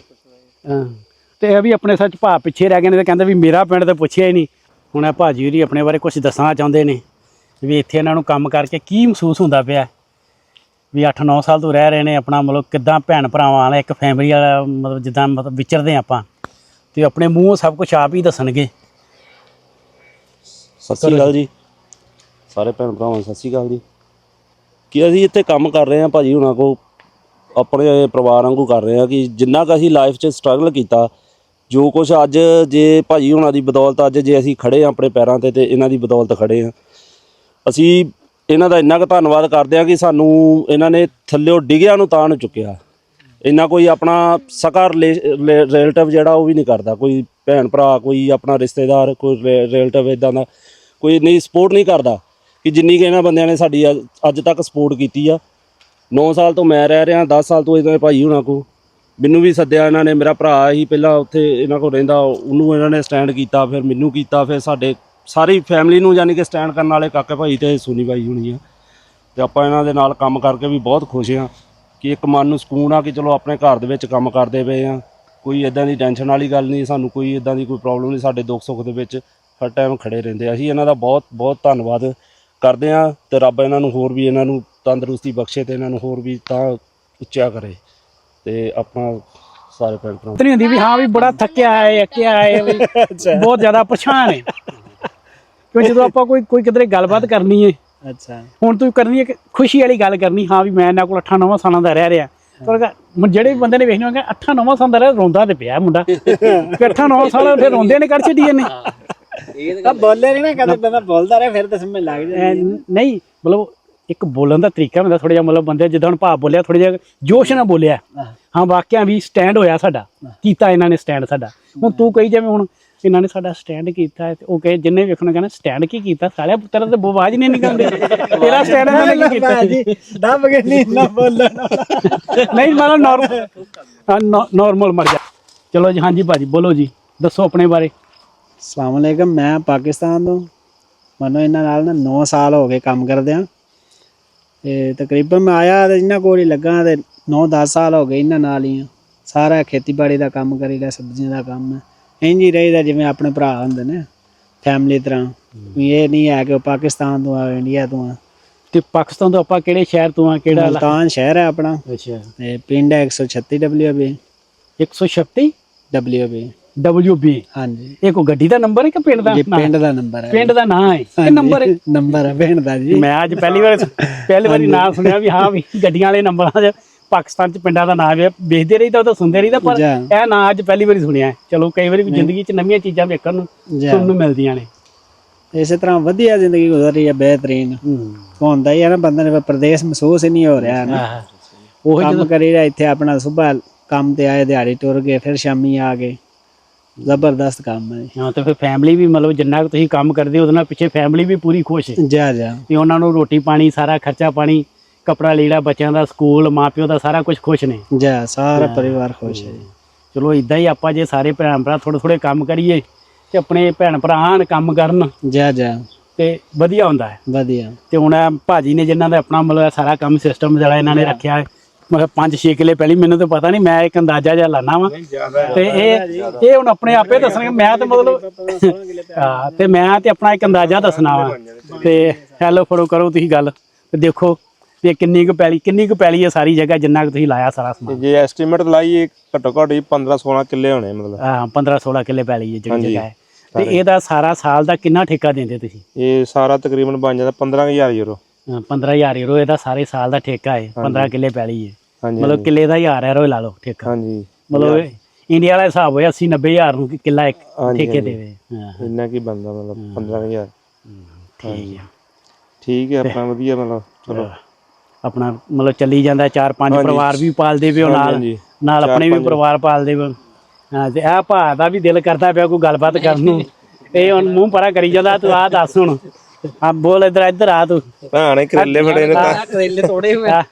ਹਾਂ ਤੇ ਇਹ ਵੀ ਆਪਣੇ ਸੱਚ ਭਾ ਪਿੱਛੇ ਰਹਿ ਗਏ ਨੇ ਤੇ ਕਹਿੰਦੇ ਵੀ ਮੇਰਾ ਪਿੰਡ ਤੇ ਪੁੱਛਿਆ ਹੀ ਨਹੀਂ। ਹੁਣ ਇਹ ਭਾਜੀ ਹੋਰੀ ਆਪਣੇ ਬਾਰੇ ਕੁਝ ਦੱਸਣਾ ਚਾਹੁੰਦੇ ਨੇ ਵੀ ਇੱਥੇ ਇਹਨਾਂ ਨੂੰ ਕੰਮ ਕਰਕੇ ਕੀ ਮਹਿਸੂਸ ਹੁੰਦਾ ਪਿਆ। ਵੀ 8-9 ਸਾਲ ਤੋਂ ਰਹਿ ਰਹੇ ਨੇ ਆਪਣਾ ਮਤਲਬ ਕਿੱਦਾਂ ਭੈਣ ਭਰਾਵਾਂ ਨਾਲ ਇੱਕ ਫੈਮਿਲੀ ਵਾਲਾ ਮਤਲਬ ਜਿੱਦਾਂ ਮਤਲਬ ਵਿਚਰਦੇ ਆਪਾਂ। ਤੇ ਆਪਣੇ ਮੂੰਹੋਂ ਸਭ ਕੁਝ ਆਪ ਹੀ ਦੱਸਣਗੇ। ਸਤਿ ਸ਼੍ਰੀ ਅਕਾਲ ਜੀ। ਸਾਰੇ ਭੈਣ ਭਰਾਵਾਂ ਨੂੰ ਸਤਿ ਸ਼੍ਰੀ ਅਕਾਲ ਜੀ। ਕਿ ਅਸੀਂ ਇੱਥੇ ਕੰਮ ਕਰ ਰਹੇ ਹਾਂ ਭਾਜੀ ਹੁਣਾਂ ਕੋ ਆਪਣੇ ਪਰਿਵਾਰ ਵਾਂਗੂ ਕਰ ਰਹੇ ਹਾਂ ਕਿ ਜਿੰਨਾ ਕੁ ਅਸੀਂ ਲਾਈਫ 'ਚ ਸਟਰਗਲ ਕੀਤਾ, ਜੋ ਕੁਝ ਅੱਜ ਜੇ ਭਾਜੀ ਹੁਣਾਂ ਦੀ ਬਦੌਲਤ ਅੱਜ ਜੇ ਅਸੀਂ ਖੜੇ ਹਾਂ ਆਪਣੇ ਪੈਰਾਂ ਤੇ ਤੇ ਇਹਨਾਂ ਦੀ ਬਦੌਲਤ ਖੜੇ ਹਾਂ। ਅਸੀਂ ਇਹਨਾਂ ਦਾ ਇੰਨਾ ਕੁ ਧੰਨਵਾਦ ਕਰਦੇ ਹਾਂ ਕਿ ਸਾਨੂੰ ਇਹਨਾਂ ਨੇ ਥੱਲਿਓ ਡਿਗਿਆ ਨੂੰ ਤਾਂ ਨੂੰ ਚੁੱਕਿਆ। ਇੰਨਾ ਕੋਈ ਆਪਣਾ ਸਕਾ ਰਿਲੇਟਿਵ ਜਿਹੜਾ ਉਹ ਵੀ ਨਹੀਂ ਕਰਦਾ, ਕੋਈ ਭੈਣ ਭਰਾ, ਕੋਈ ਆਪਣਾ ਰਿਸ਼ਤੇਦਾਰ, ਕੋਈ ਰਿਲੇਟਿਵ ਇਦਾਂ ਦਾ, ਕੋਈ ਨਹੀਂ ਸਪੋਰਟ ਨਹੀਂ ਕਰਦਾ। ਕਿ ਜਿੰਨੀ ਕਿ ਇਹਨਾਂ ਬੰਦਿਆਂ ਨੇ ਸਾਡੀ ਅੱਜ- ਅੱਜ ਤੱਕ ਸਪੋਰਟ ਕੀਤੀ ਆ। 9 ਸਾਲ ਤੋਂ ਮੈਂ ਰਹਿ ਰਿਹਾ 10 ਸਾਲ ਤੋਂ ਇਹਨਾਂ ਦੇ ਭਾਈ ਹੁਣਾਂ ਕੋ ਮੈਨੂੰ ਵੀ ਸੱਦਿਆ ਇਹਨਾਂ ਨੇ, ਮੇਰਾ ਭਰਾ ਹੀ ਪਹਿਲਾਂ ਉੱਥੇ ਇਹਨਾਂ ਕੋਲ ਰਹਿੰਦਾ, ਉਹਨੂੰ ਇਹਨਾਂ ਨੇ ਸਟੈਂਡ ਕੀਤਾ, ਫਿਰ ਮੈਨੂੰ ਕੀਤਾ, ਫਿਰ ਸਾਡੇ ਸਾਰੀ ਫੈਮਿਲੀ ਨੂੰ ਯਾਨੀ ਕਿ ਸਟੈਂਡ ਕਰਨ ਵਾਲੇ ਕਾਕੇ ਭਾਈ ਤੇ ਸੁਨੀ ਭਾਈ ਹੋਣੀ ਆ। ਤੇ ਆਪਾਂ ਇਹਨਾਂ ਦੇ ਨਾਲ ਕੰਮ ਕਰਕੇ ਵੀ ਬਹੁਤ ਖੁਸ਼ ਹਾਂ ਕਿ ਇੱਕ ਮਨ ਨੂੰ ਸਕੂਨ ਆ ਕਿ ਚਲੋ ਆਪਣੇ ਘਰ ਦੇ ਵਿੱਚ ਕੰਮ ਕਰਦੇ ਪਏ ਆ। ਕੋਈ ਇਦਾਂ ਦੀ ਟੈਨਸ਼ਨ ਵਾਲੀ ਗੱਲ ਨਹੀਂ, ਸਾਨੂੰ ਕੋਈ ਇਦਾਂ ਦੀ ਕੋਈ ਪ੍ਰੋਬਲਮ ਨਹੀਂ, ਸਾਡੇ ਦੁੱਖ ਸੁੱਖ ਦੇ ਵਿੱਚ ਹਰ ਟਾਈਮ ਖੜੇ ਰਹਿੰਦੇ ਆ। ਅਸੀਂ ਇਹਨਾਂ ਦਾ ਬਹੁਤ ਬਹੁਤ ਧੰਨਵਾਦ ਕਰਦੇ ਆ ਤੇ ਰੱਬ ਇਹਨਾਂ ਨੂੰ ਹੋਰ ਵੀ ਇਹਨਾਂ ਨੂੰ ਤੰਦਰੁਸਤੀ ਬਖਸ਼ੇ ਤੇ ਇਹਨਾਂ ਨੂੰ ਹੋਰ ਵੀ ਤਾਂ ਉੱਚਾ ਕਰੇ ਤੇ ਆਪਾਂ ਸਾਰੇ ਭੈਣ ਭਰਾ ਨਹੀਂ ਹੁੰਦੀ ਵੀ ਹਾਂ ਵੀ ਬੜਾ ਥੱਕਿਆ ਹੈ ਅੱਕਿਆ ਹੈ ਵੀ ਬਹੁਤ ਜ਼ਿਆਦਾ ਪਰੇਸ਼ਾਨ ਹੈ। ਕਿਉਂ ਜਦੋਂ ਆਪਾਂ ਕੋਈ ਕੋਈ ਕਿਧਰੇ ਗੱਲਬਾਤ ਕਰਨੀ ਹੈ ਅੱਛਾ। ਹੁਣ ਤੂੰ ਕਰਨੀ ਹੈ ਕਿ ਖੁਸ਼ੀ ਵਾਲੀ ਗੱਲ ਕਰਨੀ ਹਾਂ ਵੀ ਮੈਂ ਇਹਨਾਂ ਕੋਲ 8-9 ਸਾਲਾਂ ਦਾ ਰਹਿ ਰਿਹਾ। ਪਰ ਜਿਹੜੇ ਵੀ ਬੰਦੇ ਨੇ ਵੇਖਣਾ ਹੋਗਾ 8-9 ਸਾਲਾਂ ਦਾ ਰਹਿ ਰੋਂਦਾ ਤੇ ਪਿਆ ਮੁੰਡਾ। ਕਿ 8-9 ਸਾਲ ਫਿਰ ਰੋਂਦੇ ਨੇ ਕੱਢ ਛੱਡੀ ਨੇ ਆ ਬੋਲੇ ਨਹੀਂ ਨਾ ਕਦੇ ਬੰਦਾ ਬੋਲਦਾ ਰਿਹਾ ਫਿਰ ਤਾਂ ਸਮਝ ਲੱਗ ਜਾਂਦੀ ਨਹੀਂ ਮਤਲਬ ਇੱਕ ਬੋਲਣ ਦਾ ਤਰੀਕਾ ਹੁੰਦਾ ਥੋੜਾ ਜਿਹਾ ਮਤਲਬ ਬੰਦੇ ਜਿੱਦਾਂ ਹੁਣ ਭਾਵ ਬੋਲਿਆ ਥੋੜਾ ਜਿਹਾ ਜੋਸ਼ ਨਾਲ ਬੋਲਿਆ। ਹਾਂ ਵਾਕਿਆ ਵੀ ਸਟੈਂਡ ਹੋਇਆ ਸਾਡਾ। ਕੀਤਾ ਇਹਨਾਂ ਨੇ ਸਟੈਂਡ ਸਾਡਾ। ਹੁਣ ਤੂੰ ਕਹੀ ਜਿਵੇਂ ਹੁਣ ਇਹਨਾਂ ਨੇ ਸਾਡਾ ਸਟੈਂਡ ਕੀਤਾ ਹੈ ਤੇ ਉਹ ਕਹੇ ਜਿੰਨੇ ਵੇਖਣਾ ਕਹਿੰਦਾ ਸਟੈਂਡ ਕੀ ਕੀਤਾ? ਸਾਲਿਆ ਪੁੱਤਰ ਤੇ ਆਵਾਜ਼ ਨਹੀਂ ਨਿਕਲਦੀ। ਤੇਰਾ ਸਟੈਂਡ ਇਹਨਾਂ ਨੇ ਕੀ ਕੀਤਾ? ਜੀ ਦੱਬ ਕੇ ਨਹੀਂ ਨਾ ਬੋਲਣਾ। ਨਹੀਂ ਮਤਲਬ ਨਾਰਮਲ ਨਾਰਮਲ ਮਰ ਜਾ। ਚਲੋ ਜੀ ਹਾਂਜੀ ਭਾਜੀ ਬੋਲੋ ਜੀ ਦੱਸੋ ਆਪਣੇ ਬਾਰੇ। ਅਸਲਾਮ ਅਲੈਕਮ ਮੈਂ ਪਾਕਿਸਤਾਨ ਤੋਂ। ਮੈਨੂੰ ਇਹਨਾਂ ਨਾਲ ਨਾ 9 ਸਾਲ ਹੋ ਗਏ ਕੰਮ ਕਰਦਿਆਂ ਤੇ ਤਕਰੀਬਨ ਮੈਂ ਆਇਆ ਤੇ ਇਹਨਾਂ ਕੋਲ ਹੀ ਲੱਗਾ ਤੇ 9-10 ਸਾਲ ਹੋ ਗਏ ਇਹਨਾਂ ਨਾਲ ਹੀ। ਸਾਰਾ ਖੇਤੀਬਾੜੀ ਦਾ ਕੰਮ ਕਰੀਦਾ ਸਬਜ਼ੀਆਂ ਦਾ ਕੰਮ ਹੈ ਇੰਜ ਹੀ ਰਹੀਦਾ ਜਿਵੇਂ ਆਪਣੇ ਭਰਾ ਹੁੰਦੇ ਨੇ ਫੈਮਿਲੀ ਤਰ੍ਹਾਂ। ਵੀ ਇਹ ਨਹੀਂ ਹੈ ਕਿ ਪਾਕਿਸਤਾਨ ਤੋਂ ਆ ਇੰਡੀਆ ਤੋਂ ਆ। ਤੇ ਪਾਕਿਸਤਾਨ ਤੋਂ ਆਪਾਂ ਕਿਹੜੇ ਸ਼ਹਿਰ ਤੋਂ ਆ ਕਿਹੜਾ ਮੁਲਤਾਨ ਸ਼ਹਿਰ ਹੈ ਆਪਣਾ। ਅੱਛਾ। ਤੇ ਪਿੰਡ ਹੈ 136 WB 136 WB WB ਹਾਂਜੀ। ਇਹ ਕੋ ਗੱਡੀ ਦਾ ਨੰਬਰ ਹੈ ਕਿ ਪਿੰਡ ਦਾ? ਇਹ? ਪਿੰਡ ਦਾ ਨੰਬਰ ਹੈ। ਪਿੰਡ ਦਾ ਨਾਂ ਹੈ। ਇਹ ਨੰਬਰ ਹੈ? ਨੰਬਰ ਹੈ ਪਿੰਡ ਦਾ ਜੀ। ਮੈਂ ਅੱਜ ਪਹਿਲੀ ਵਾਰ ਪਹਿਲੀ ਵਾਰੀ ਨਾਂ ਸੁਣਿਆ ਵੀ ਹਾਂ ਵੀ ਗੱਡੀਆਂ ਵਾਲੇ ਨੰਬਰਾਂ 'ਚ ਪਾਕਿਸਤਾਨ 'ਚ ਪਿੰਡਾਂ ਦਾ ਨਾਂ ਵੀ ਵੇਖਦੇ ਰਹੀਦਾ ਉਹ ਤਾਂ ਸੁਣਦੇ ਰਹੀਦਾ ਪਰ। ਇਹ ਨਾਂ ਅੱਜ ਪਹਿਲੀ ਵਾਰੀ ਸੁਣਿਆ ਹੈ। ਚਲੋ ਕਈ ਵਾਰੀ ਜ਼ਿੰਦਗੀ 'ਚ ਨਵੀਆਂ ਚੀਜ਼ਾਂ ਵੇਖਣ ਨੂੰ। ਸੁਣਨ ਨੂੰ ਮਿਲਦੀਆਂ ਨੇ। ਇਸੇ ਤਰ੍ਹਾਂ ਵਧੀਆ ਜ਼ਿੰਦਗੀ ਗੁਜ਼ਰ ਰਹੀ ਹੈ ਬਿਹਤਰੀਨ। ਹੁੰਦਾ ਹੀ ਹੈ ਨਾ ਬੰਦੇ ਨੇ ਪ੍ਰਦੇਸ਼ ਮਹਿਸੂਸ ਹੀ ਨਹੀਂ ਹੋ ਰਿਹਾ ਨਾ। ਉਹ ਕੰਮ ਕਰੀ ਰਿਹਾ ਇੱਥੇ ਆਪਣਾ ਸਵੇਰ ਕੰਮ ਤੇ ਆਏ ਦਿਹਾੜੀ ਟੁਰ ਗਏ ਫਿਰ ਸ਼ਾਮੀ ਆ ਗਏ। ਜ਼ਬਰਦਸਤ ਕੰਮ ਹੈ ਹਾਂ ਤੇ ਫਿਰ ਫੈਮਿਲੀ ਵੀ ਮਤਲਬ ਜਿੰਨਾ ਕੁ ਤੁਸੀਂ ਕੰਮ ਕਰਦੇ ਹੋ ਉਹਦੇ ਨਾਲ ਪਿੱਛੇ ਫੈਮਿਲੀ ਵੀ ਪੂਰੀ ਖੁਸ਼ ਹੈ। ਜਾ ਜਾ। ਵੀ ਉਹਨਾਂ ਨੂੰ ਰੋਟੀ ਪਾਣੀ ਸਾਰਾ ਖਰਚਾ ਪਾਣੀ ਕਪੜਾ ਲੀੜਾ ਬੱਚਿਆਂ ਦਾ ਸਕੂਲ ਮਾਪਿਓ ਦਾ ਸਾਰਾ ਕੁਝ ਖੁਸ਼ ਨੇ। ਜਾ ਸਾਰਾ ਪਰਿਵਾਰ ਖੁਸ਼ ਹੈ। ਚਲੋ ਇਦਾਂ ਹੀ ਆਪਾਂ ਜੇ ਸਾਰੇ ਭੈਣ ਭਰਾ ਥੋੜੇ ਥੋੜੇ ਕੰਮ ਕਰੀਏ ਤੇ ਆਪਣੇ ਭੈਣ ਭਰਾ ਆਣ ਕੰਮ ਕਰਨ ਜਾ ਜਾ। ਤੇ ਵਧੀਆ ਹੁੰਦਾ ਹੈ। ਵਧੀਆ। ਤੇ ਹੁਣ ਇਹ ਭਾਜੀ ਨੇ ਜਿਨ੍ਹਾਂ ਦਾ ਆਪਣਾ ਮਤਲਬ ਇਹ ਸਾਰਾ ਕੰਮ ਸਿਸਟਮ ਜਿਹੜਾ ਇਹਨਾਂ ਨੇ ਰੱਖਿਆ ਹੈ ਮੈਂ ਕਿਹਾ ਪੰਜ ਛੇ ਕਿੱਲੇ ਪਹਿਲੀ ਮੈਨੂੰ ਤਾਂ ਪਤਾ ਨਹੀਂ ਮੈਂ ਇੱਕ ਅੰਦਾਜ਼ਾ ਜਿਹਾ ਲਾਣਾ ਵਾ। ਤੇ ਇਹ ਇਹ ਹੁਣ ਆਪਣੇ ਆਪੇ ਦੱਸਣਗੇ ਮੈਂ ਤਾਂ ਮਤਲਬ ਹਾਂ ਤੇ ਮੈਂ ਤੇ ਆਪਣਾ ਇੱਕ ਅੰਦਾਜ਼ਾ ਦੱਸਣਾ ਵਾ। ਤੇ ਹੈਲੋ ਫੜੋ ਕਰੋ ਤੁਸੀਂ ਗੱਲ। ਤੇ ਦੇਖੋ ਤੇ ਕਿੰਨੀ ਕੁ ਪੈਲੀ ਕਿੰਨੀ ਕੁ ਪੈਲੀ ਹੈ ਸਾਰੀ ਜਗ੍ਹਾ ਜਿੰਨਾ ਕੁ ਤੁਸੀਂ ਲਾਇਆ ਸਾਰਾ ਸਮਾਨ। ਜੇ ਐਸਟੀਮੇਟ ਲਾਈਏ ਘੱਟੋ ਘੱਟ ਹੀ 15 16 ਕਿੱਲੇ ਹੋਣੇ ਮਤਲਬ। ਹਾਂ 15 16 ਕਿੱਲੇ ਪੈਲੀ ਹੈ ਜਿਹੜੀ ਜਗ੍ਹਾ ਹੈ। ਤੇ ਇਹਦਾ ਸਾਰਾ ਸਾਲ ਦਾ ਕਿੰਨਾ ਠੇਕਾ ਦਿੰਦੇ ਤੁਸੀਂ? ਇਹ ਸਾਰਾ ਤਕਰੀਬਨ ਬਣ ਜਾਂਦਾ 15000 ਯੂਰੋ। 15000 ਯੂਰੋ ਇਹਦਾ ਸਾਰੇ ਸਾਲ ਦਾ ਠੇਕਾ ਹੈ 15 ਕਿੱਲੇ ਪੈਲੀ ਹੈ। ਮਤਲਬ ਕਿੱਲੇ ਦਾ 1000 ਯੂਰੋ ਲਾ ਲਓ ਠੇਕਾ। ਹਾਂਜੀ। ਮਤਲਬ ਇੰਡੀਆ ਵਾਲਾ ਹਿਸਾਬ ਹੋਇਆ 80 90000 ਨੂੰ ਕਿੱਲਾ ਇੱਕ ਠੇਕੇ। ਦੇਵੇ। ਇੰਨਾ ਕੀ ਬਣਦਾ ਮਤਲਬ 15000 ਠੀਕ ਹੈ ਠੀਕ ਹੈ ਆਪਣਾ ਵਧੀਆ ਮਤਲਬ ਚਲੋ। ਆਪਣਾ ਮਤਲਬ ਚੱਲੀ ਜਾਂਦਾ ਚਾਰ ਪੰਜ। ਪਰਿਵਾਰ ਵੀ ਪਾਲਦੇ ਪਿਓ ਨਾਲ। ਨਾਲ ਆਪਣੇ ਵੀ। ਪਰਿਵਾਰ ਪਾਲਦੇ ਪਿਓ। ਹਾਂ ਤੇ ਇਹ ਭਾ ਦਾ ਵੀ ਦਿਲ ਕਰਦਾ ਪਿਆ ਕੋਈ ਗੱਲਬਾਤ ਕਰਨ ਨੂੰ। ਇਹ ਹੁਣ ਮੂੰਹ ਪਰਾ ਕਰੀ ਜਾਂਦਾ ਤੂੰ ਆ ਦੱਸ ਹੁਣ। ਆ ਬੋਲ ਇਧਰ ਇੱਧਰ ਆ ਤੂੰ। ਭਾਣੇ ਕਰੇਲੇ ਫੜੇ ਨੇ ਤਾਂ। ਕਰੇਲੇ ਤੋੜੇ ਹੋਏ। ਆ,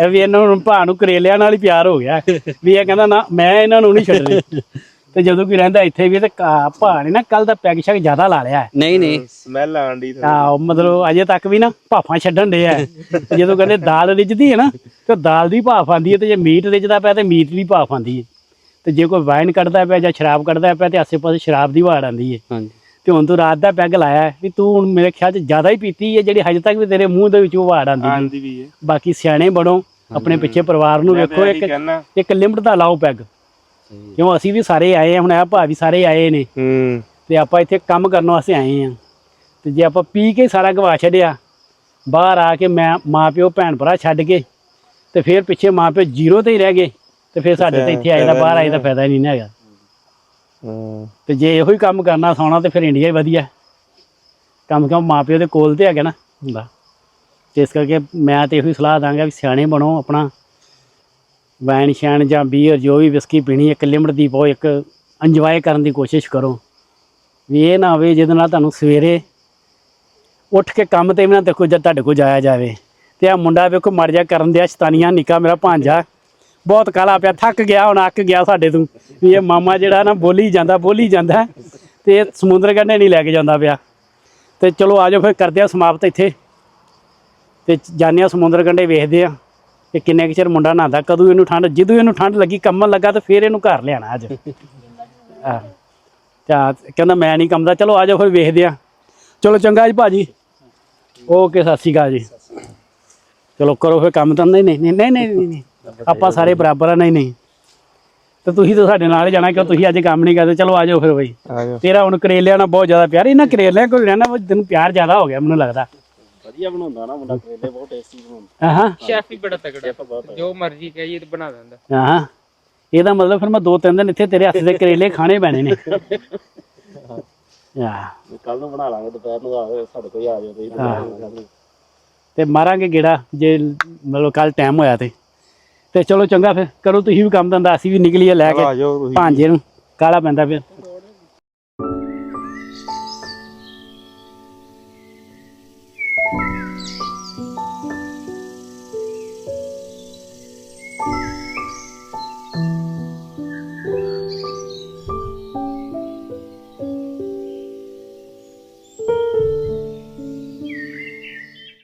ਇਹ ਵੀ ਇਹਨਾਂ ਨੂੰ ਭਾ ਨੂੰ ਕਰੇਲਿਆਂ ਨਾਲ ਹੀ ਪਿਆਰ ਹੋ ਗਿਆ। ਵੀ ਇਹ ਕਹਿੰਦਾ ਨਾ ਮੈਂ ਇਹਨਾਂ ਨੂੰ ਨਹੀਂ ਛੱਡਣੇ। ਤੇ ਜਦੋਂ ਕੋਈ ਰਹਿੰਦਾ ਇੱਥੇ ਵੀ ਤੇ ਭਾ ਨੇ ਨਾ ਕੱਲ ਦਾ ਪੈਗ ਸ਼ੈਗ ਜ਼ਿਆਦਾ ਲਾ ਲਿਆ ਹੈ। ਨਹੀਂ ਨਹੀਂ। ਸਮੈਲ ਆਣ ਦੀ ਆ ਮਤਲਬ ਅਜੇ ਤੱਕ ਵੀ ਨਾ ਭਾਫਾਂ ਛੱਡਣ ਦੇ ਆ। ਜਦੋਂ ਕਹਿੰਦੇ ਦਾਲ ਰਿੱਝਦੀ ਹੈ ਨਾ ਤੇ ਦਾਲ ਦੀ ਭਾਫ ਆਂਦੀ ਹੈ ਤੇ ਜੇ ਮੀਟ ਰਿੱਝਦਾ ਪਿਆ ਤੇ ਮੀਟ ਦੀ ਭਾਫ ਆਂਦੀ ਹੈ। ਤੇ ਜੇ ਕੋਈ ਵਾਈਨ ਕੱਢਦਾ ਪਿਆ ਜਾਂ ਸ਼ਰਾਬ ਕੱਢਦਾ ਪਿਆ ਤੇ ਆਸੇ-ਪਾਸੇ ਸ਼ਰਾਬ ਦੀ ਵਾੜ ਆਂਦੀ ਹੈ। ਹਾਂਜੀ। ਤੇ ਹੁਣ ਤੂੰ ਰਾਤ ਦਾ ਪੈਗ ਲਾਇਆ ਹੈ ਵੀ ਤੂੰ ਹੁਣ ਮੇਰੇ ਖਿਆਲ 'ਚ ਜ਼ਿਆਦਾ ਹੀ ਪੀਤੀ ਹੈ ਜਿਹੜੀ ਹਜੇ ਤੱਕ ਵੀ ਤੇਰੇ ਮੂੰਹ ਦੇ ਵਿੱਚੋਂ ਵਾੜ ਆਂਦੀ ਹੈ। ਆਂਦੀ ਵੀ ਹੈ। ਬਾਕੀ ਸਿਆਣੇ ਬਣੋ ਆਪਣੇ ਪਿੱਛੇ ਪਰਿਵਾਰ ਨੂੰ ਵੇਖੋ ਇੱਕ ਇੱਕ ਲਿਮਟ ਦਾ ਲਾਓ ਪੈਗ। ਕਿਉਂ ਅਸੀਂ ਵੀ ਸਾਰੇ ਆਏ ਆ ਹੁਣ ਆ ਭਾ ਵੀ ਸਾਰੇ ਆਏ ਨੇ। ਹੂੰ। ਤੇ ਆਪਾਂ ਇੱਥੇ ਕੰਮ ਕਰਨ ਵਾਸਤੇ ਆਏ ਆ ਤੇ ਜੇ ਆਪਾਂ ਪੀ ਕੇ ਸਾਰਾ ਗਵਾ ਛੱਡਿਆ ਬਾਹਰ ਆ ਕੇ ਮੈਂ ਮਾਂ ਪਿਓ ਭੈਣ ਭਰਾ ਛੱਡ ਕੇ ਤੇ ਫਿਰ ਪਿੱਛੇ ਮਾਂ ਪਿਓ ਜ਼ੀਰੋ ਤੇ ਹੀ ਰਹਿ ਗਏ ਤੇ ਫਿਰ ਸਾਡੇ ਤੇ ਇੱਥੇ ਆਏ ਦਾ ਬਾਹਰ ਆਏ ਦਾ ਫਾਇਦਾ ਹੀ ਨਹੀਂ ਨਾ ਹੈਗਾ। ਹੂੰ ਤੇ ਜੇ ਇਹੋ ਹੀ ਕੰਮ ਕਰਨਾ ਸੌਣਾ ਤੇ ਫਿਰ ਇੰਡੀਆ ਹੀ ਵਧੀਆ। ਕੰਮ ਕਿਉਂ ਮਾਂ ਪਿਓ ਦੇ ਕੋਲ ਤੇ ਹੈਗਾ ਨਾ ਹੁੰਦਾ। ਤੇ ਇਸ ਕਰਕੇ ਮੈਂ ਤੇ ਇਹੋ ਹੀ ਸਲਾਹ ਦਾਂਗਾ ਵੀ ਸਿਆਣੇ ਬਣੋ ਆਪਣਾ। ਵੈਨ ਸ਼ੈਨ ਜਾਂ ਬੀਅਰ ਜੋ ਵੀ ਵਿਸਕੀ ਪੀਣੀ, ਇੱਕ ਲਿਮਟ ਦੀ ਪਾਓ, ਇੱਕ ਇੰਜੋਏ ਕਰਨ ਦੀ ਕੋਸ਼ਿਸ਼ ਕਰੋ। ਵੀ ਇਹ ਨਾ ਹੋਵੇ ਜਿਹਦੇ ਨਾਲ ਤੁਹਾਨੂੰ ਸਵੇਰੇ ਉੱਠ ਕੇ ਕੰਮ ਤੇ ਵੀ ਨਾ ਦੇਖੋ ਜਦ ਤੁਹਾਡੇ ਕੋਲ ਜਾਇਆ ਜਾਵੇ। ਤੇ ਆ ਮੁੰਡਾ ਵੇਖੋ ਮਰ ਜਾ, ਕਰਨ ਦਿਆ ਸ਼ਤਾਨੀਆਂ, ਨਿੱਕਾ ਮੇਰਾ ਭਾਂਜਾ। ਬਹੁਤ ਕਾਲਾ ਪਿਆ, ਥੱਕ ਗਿਆ ਹੁਣ, ਅੱਕ ਗਿਆ ਸਾਡੇ ਤੋਂ। ਵੀ ਇਹ ਮਾਮਾ ਜਿਹੜਾ ਨਾ, ਬੋਲੀ ਜਾਂਦਾ ਬੋਲੀ ਜਾਂਦਾ ਤੇ ਇਹ ਸਮੁੰਦਰ ਕੰਢੇ ਨਹੀਂ ਲੈ ਕੇ ਜਾਂਦਾ ਪਿਆ। ਤੇ ਚਲੋ ਆਜੋ ਫਿਰ, ਕਰਦੇ ਆ ਸਮਾਪਤ ਇੱਥੇ। ਤੇ ਜਾਂਦੇ ਆ ਸਮੁੰਦਰ ਕੰਢੇ, ਵੇਖਦੇ ਆ ਕਿ ਕਿੰਨੇ ਕੁ ਚਿਰ ਮੁੰਡਾ ਨਹਾਉਂਦਾ, ਕਦੋਂ ਇਹਨੂੰ ਠੰਡ, ਜਦੋਂ ਇਹਨੂੰ ਠੰਡ ਲੱਗੀ ਕੰਮਣ ਲੱਗਾ ਤਾਂ ਫਿਰ ਇਹਨੂੰ ਘਰ ਲਿਆਣਾ ਅੱਜ। ਆ। ਤਾਂ ਕਹਿੰਦਾ, ਮੈਂ ਨਹੀਂ ਕੰਮਦਾ। ਚਲੋ ਆਜੋ ਫਿਰ, ਵੇਖਦੇ ਆ। ਚਲੋ ਚੰਗਾ ਜੀ ਭਾਜੀ। ਓਕੇ, ਸਤਿ ਸ਼੍ਰੀ ਅਕਾਲ ਜੀ। ਚਲੋ ਕਰੋ ਫਿਰ ਕੰਮ ਤਾਂ। ਨਹੀਂ ਨਹੀਂ ਨਹੀਂ ਨਹੀਂ ਨਹੀਂ। ਆਪਾਂ ਸਾਰੇ ਬਰਾਬਰ ਆ ਨਹੀਂ ਨਹੀਂ। ਤੇ ਤੁਸੀਂ ਤਾਂ ਸਾਡੇ ਨਾਲ ਹੀ ਜਾਣਾ ਕਿਉਂ ਤੁਸੀਂ ਅੱਜ ਕੰਮ ਨਹੀਂ ਕਰਦੇ? ਚਲੋ ਆਜੋ ਫਿਰ ਬਈ। ਆ ਜਾਓ। ਤੇਰਾ ਹੁਣ ਕਰੇਲਿਆਂ ਨਾਲ ਬਹੁਤ ਜ਼ਿਆਦਾ ਪਿਆਰ ਇਹਨਾਂ ਕਰੇਲਿਆਂ ਕੋਲ ਰਹਿਣਾ ਤੈਨੂੰ ਪਿਆਰ ਜ਼ਿਆਦਾ ਹੋ ਗਿਆ ਮੈਨੂੰ ਲੱਗਦਾ। ਵਧੀਆ ਬਣਾਉਂਦਾ ਨਾ ਮੁੰਡਾ ਕਰੇਲੇ ਬਹੁਤ ਟੇਸਟੀ ਬਣਾਉਂਦਾ। ਹਾਂ ਸ਼ੈਫ ਹੀ ਬੜਾ ਤਗੜਾ ਜੋ ਮਰਜ਼ੀ ਕਹੀਏ ਤੇ ਬਣਾ ਦਿੰਦਾ। ਹਾਂ ਇਹਦਾ ਮਤਲਬ ਫਿਰ ਮੈਂ ਦੋ ਤਿੰਨ ਦਿਨ ਇੱਥੇ ਤੇਰੇ ਹੱਥ ਦੇ ਕਰੇਲੇ ਖਾਣੇ ਪੈਣੇ ਨੇ। ਯਾ ਕੱਲ ਨੂੰ ਬਣਾ ਲਾਂਗੇ ਦੁਪਹਿਰ ਨੂੰ ਆ ਸਾਡੇ ਕੋਲ ਆ ਜਾਓ ਤੁਸੀਂ ਤੇ ਮਾਰਾਂਗੇ ਗੇੜਾ ਜੇ ਮਤਲਬ ਕੱਲ ਟਾਈਮ ਹੋਇਆ ਤੇ। ਤੇ ਚਲੋ ਚੰਗਾ ਫਿਰ ਕਰੋ ਤੁਸੀਂ ਵੀ ਕੰਮ ਧੰਦਾ ਅਸੀਂ ਵੀ ਨਿਕਲੀਏ ਲੈ ਕੇ ਭਾਂਜੇ ਨੂੰ ਕਾਲਾ ਪੈਂਦਾ ਫਿਰ।